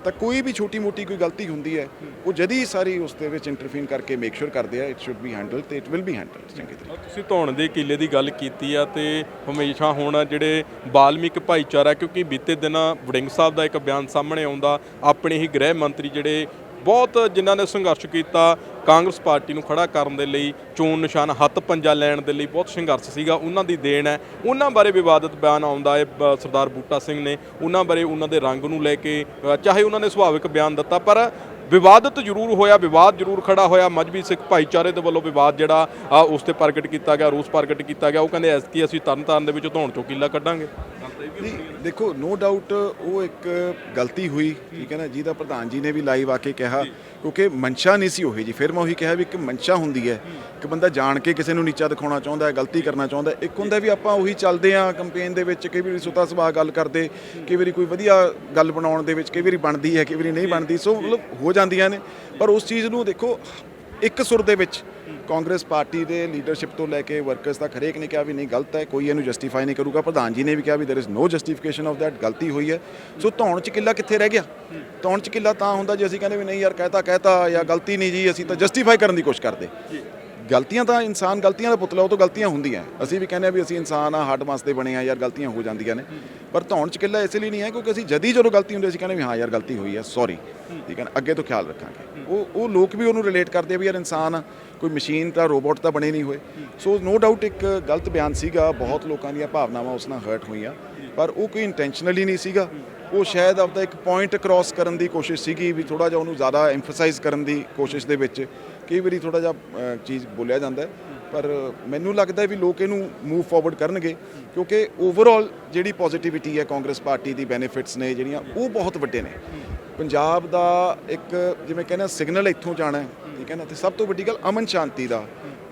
ਤਾਂ ਕੋਈ ਵੀ ਛੋਟੀ ਮੋਟੀ ਕੋਈ ਗਲਤੀ ਹੁੰਦੀ ਹੈ, ਉਹ ਜਦੀ ਸਾਰੀ ਉਸ ਦੇ ਵਿੱਚ ਇੰਟਰਫੀਨ ਕਰਕੇ ਮੇਕ ਸ਼ੋਰ ਕਰਦੇ ਆ ਇਟ ਸ਼ੁੱਡ ਬੀ ਹੈਂਡਲਡ ਤੇ ਇਟ ਵਿਲ ਬੀ ਹੈਂਡਲਡ ਚੰਗੀ ਤਰ੍ਹਾਂ। ਤੁਸੀਂ ਧੌਣ ਦੇ ਕਿਲੇ ਦੀ ਗੱਲ ਕੀਤੀ ਆ ਤੇ ਹਮੇਸ਼ਾ ਹੁਣ ਜਿਹੜੇ ਬਾਲਮਿਕ ਭਾਈਚਾਰਾ, ਕਿਉਂਕਿ ਬੀਤੇ ਦਿਨਾਂ ਵੜਿੰਗ ਸਾਹਿਬ ਦਾ ਇੱਕ ਬਿਆਨ ਸਾਹਮਣੇ ਆਉਂਦਾ, ਆਪਣੇ ਹੀ ਗ੍ਰਹਿ ਮੰਤਰੀ ਜਿਹੜੇ ਬਹੁਤ ਜਿਨ੍ਹਾਂ ਨੇ ਸੰਘਰਸ਼ ਕੀਤਾ ਕਾਂਗਰਸ ਪਾਰਟੀ ਨੂੰ ਖੜਾ ਕਰਨ ਦੇ ਲਈ ਚੋਣ ਨਿਸ਼ਾਨ ਹੱਥ ਪੰਜਾ ਲੈਣ ਦੇ ਲਈ ਬਹੁਤ ਸੰਘਰਸ਼ ਸੀਗਾ ਉਹਨਾਂ ਦੀ ਦੇਣ ਹੈ। ਉਹਨਾਂ ਬਾਰੇ ਵਿਵਾਦਤ ਬਿਆਨ ਆਉਂਦਾ ਹੈ ਸਰਦਾਰ ਬੂਟਾ ਸਿੰਘ ਨੇ। ਉਹਨਾਂ ਬਾਰੇ ਉਹਨਾਂ ਦੇ ਰੰਗ ਨੂੰ ਲੈ ਕੇ ਚਾਹੇ ਉਹਨਾਂ ਨੇ ਸੁਭਾਵਿਕ ਬਿਆਨ ਦਿੱਤਾ ਪਰ ਵਿਵਾਦਤ ਜ਼ਰੂਰ ਹੋਇਆ ਵਿਵਾਦ ਜ਼ਰੂਰ ਖੜਾ ਹੋਇਆ। ਮਜਬੀ ਸਿੱਖ ਭਾਈਚਾਰੇ ਦੇ ਵੱਲੋਂ ਵਿਵਾਦ ਜਿਹੜਾ ਉਸ ਤੇ ਪ੍ਰਗਟ ਕੀਤਾ ਗਿਆ ਰੋਸ ਪ੍ਰਗਟ ਕੀਤਾ ਗਿਆ। ਉਹ ਕਹਿੰਦੇ ਐਸਕੀ ਅਸੀਂ ਤਰਨਤਾਰਨ ਦੇ ਵਿੱਚ ਧੌਣ ਚੋਂ ਕਿੱਲਾ ਕੱਢਾਂਗੇ ਦੇਖੋ ਨੋ ਡਾਊਟ ਉਹ ਇੱਕ ਗਲਤੀ ਹੋਈ ਠੀਕ ਹੈ ਨਾ? ਜਿਹਦਾ ਪ੍ਰਧਾਨ ਜੀ ਨੇ ਵੀ ਲਾਈਵ ਆ ਕੇ ਕਿਹਾ। ਕਿਉਂਕਿ ਮਨਸ਼ਾ ਨਹੀਂ ਸੀ ਉਹੀ, ਜੀ। ਫਿਰ ਮੈਂ ਉਹੀ ਕਿਹਾ ਵੀ ਇੱਕ ਮਨਸ਼ਾ ਹੁੰਦੀ ਹੈ। ਕਿ ਬੰਦਾ ਜਾਣ ਕੇ ਕਿਸੇ ਨੂੰ ਨੀਚਾ ਦਿਖਾਉਣਾ ਚਾਹੁੰਦਾ ਹੈ, ਗਲਤੀ ਕਰਨਾ ਚਾਹੁੰਦਾ ਹੈ। ਇੱਕ ਹੁੰਦਾ ਵੀ ਆਪਾਂ ਉਹੀ ਚੱਲਦੇ ਆ ਕੰਪੇਨ ਦੇ ਵਿੱਚ, ਕਈ ਵਾਰੀ ਸੁਤਾ ਸੁਭਾਅ ਗੱਲ ਕਰਦੇ, ਕਈ ਵਾਰੀ ਕੋਈ ਵਧੀਆ ਗੱਲ ਬਣਾਉਣ ਦੇ ਵਿੱਚ ਕਈ ਵਾਰੀ ਬਣਦੀ ਹੈ, ਕਈ ਵਾਰੀ ਨਹੀਂ ਬਣਦੀ। ਸੋ ਮਤਲਬ ਹੋ ਜਾਂਦੀਆਂ ਨੇ, ਪਰ ਉਸ ਚੀਜ਼ ਨੂੰ ਦੇਖੋ, ਇੱਕ ਸੁਰ ਦੇ ਵਿੱਚ ਕਾਂਗਰਸ ਪਾਰਟੀ ਦੇ ਲੀਡਰਸ਼ਿਪ ਤੋਂ ਲੈ ਕੇ ਵਰਕਰਸ ਤੱਕ ਹਰੇਕ ਨੇ ਕਿਹਾ ਵੀ ਨਹੀਂ ਗਲਤ ਹੈ ਕੋਈ ਇਹਨੂੰ ਜਸਟੀਫਾਈ ਨਹੀਂ ਕਰੂਗਾ ਪ੍ਰਧਾਨ ਜੀ ਨੇ ਵੀ ਕਿਹਾ ਵੀ there is no justification of that ਗਲਤੀ ਹੋਈ ਹੈ ਸੋ ਧੌਣ ਚ ਕਿੱਲਾ ਕਿੱਥੇ ਰਹਿ ਗਿਆ ਧੌਣ ਚ ਕਿੱਲਾ ਤਾਂ ਹੁੰਦਾ ਜੇ ਅਸੀਂ ਕਹਿੰਦੇ ਵੀ ਨਹੀਂ ਯਾਰ ਕਹਿਤਾ ਕਹਿਤਾ ਜਾਂ ਗਲਤੀ ਨਹੀਂ ਜੀ ਅਸੀਂ ਤਾਂ ਜਸਟੀਫਾਈ ਕਰਨ ਦੀ ਕੋਸ਼ਿਸ਼ ਕਰਦੇ ਗਲਤੀਆਂ ਤਾਂ ਇਨਸਾਨ ਗਲਤੀਆਂ ਦਾ ਪੁਤਲਾ ਉਹ ਤੋਂ ਗਲਤੀਆਂ ਹੁੰਦੀਆਂ ਅਸੀਂ ਵੀ ਕਹਿੰਦੇ ਆ ਵੀ ਅਸੀਂ ਇਨਸਾਨ ਆ ਹੱਡ ਮਾਸ ਦੇ ਬਣੇ ਆ ਯਾਰ ਗਲਤੀਆਂ ਹੋ ਜਾਂਦੀਆਂ ਨੇ ਪਰ ਧੌਣ ਚ ਕਿੱਲਾ ਇਸ ਲਈ ਨਹੀਂ ਹੈ ਕਿਉਂਕਿ ਅਸੀਂ ਜਦੀ ਜਦੋਂ ਗਲਤੀ ਹੁੰਦੀ ਅਸੀਂ ਕਹਿੰਦੇ ਵੀ ਹਾਂ ਯਾਰ ਗਲਤੀ ਹੋਈ ਹੈ ਸੌਰੀ ਠੀਕ ਹੈ ਨਾ ਅੱਗੇ ਤੋਂ ਖਿਆਲ ਰੱਖਾਂਗੇ ਉਹ ਉਹ ਲੋਕ ਵੀ ਉਹਨੂੰ ਰਿਲੇਟ ਕਰਦੇ ਆ ਵੀ ਯਾਰ ਇਨਸਾਨ ਆ, ਕੋਈ ਮਸ਼ੀਨ ਤਾਂ ਰੋਬੋਟ ਤਾਂ ਬਣੇ ਨਹੀਂ ਹੋਏ। ਸੋ ਨੋ ਡਾਊਟ ਇੱਕ ਗਲਤ ਬਿਆਨ ਸੀਗਾ, ਬਹੁਤ ਲੋਕਾਂ ਦੀਆਂ ਭਾਵਨਾਵਾਂ ਉਸ ਨਾਲ ਹਰਟ ਹੋਈਆਂ। ਪਰ ਉਹ ਕੋਈ ਇੰਟੈਂਸ਼ਨਲੀ ਨਹੀਂ ਸੀਗਾ। ਉਹ ਸ਼ਾਇਦ ਆਪਦਾ ਇੱਕ ਪੁਆਇੰਟ ਕ੍ਰਾਸ ਕਰਨ ਦੀ ਕੋਸ਼ਿਸ਼ ਸੀਗੀ ਵੀ ਥੋੜਾ ਜਿਹਾ ਉਹਨੂੰ ਜ਼ਿਆਦਾ ਐਮਫਸਾਈਜ਼ ਕਰਨ ਦੀ ਕੋਸ਼ਿਸ਼ ਦੇ ਵਿੱਚ। ਕਈ ਵਾਰੀ ਥੋੜਾ ਜਿਹਾ ਚੀਜ਼ ਬੋਲਿਆ ਜਾਂਦਾ ਪਰ ਮੈਨੂੰ ਲੱਗਦਾ ਵੀ ਲੋਕ ਇਹਨੂੰ ਮੂਵ ਫਾਰਵਰਡ ਕਰਨਗੇ। ਕਿਉਂਕਿ ਓਵਰਆਲ ਜਿਹੜੀ ਪੋਜ਼ਿਟਿਵਿਟੀ ਹੈ ਕਾਂਗਰਸ ਪਾਰਟੀ ਦੀ ਬੈਨੀਫਿਟਸ ਨੇ ਜਿਹੜੀਆਂ, ਉਹ ਬਹੁਤ ਵੱਡੇ ਨੇ। ਪੰਜਾਬ ਦਾ ਇੱਕ ਜਿਵੇਂ ਕਹਿੰਦੇ ਸਿਗਨਲ ਇੱਥੋਂ ਜਾਣਾ ਨਾ ਤੇ ਸਭ ਤੋਂ ਵੱਡੀ ਗੱਲ ਅਮਨ ਸ਼ਾਂਤੀ ਦਾ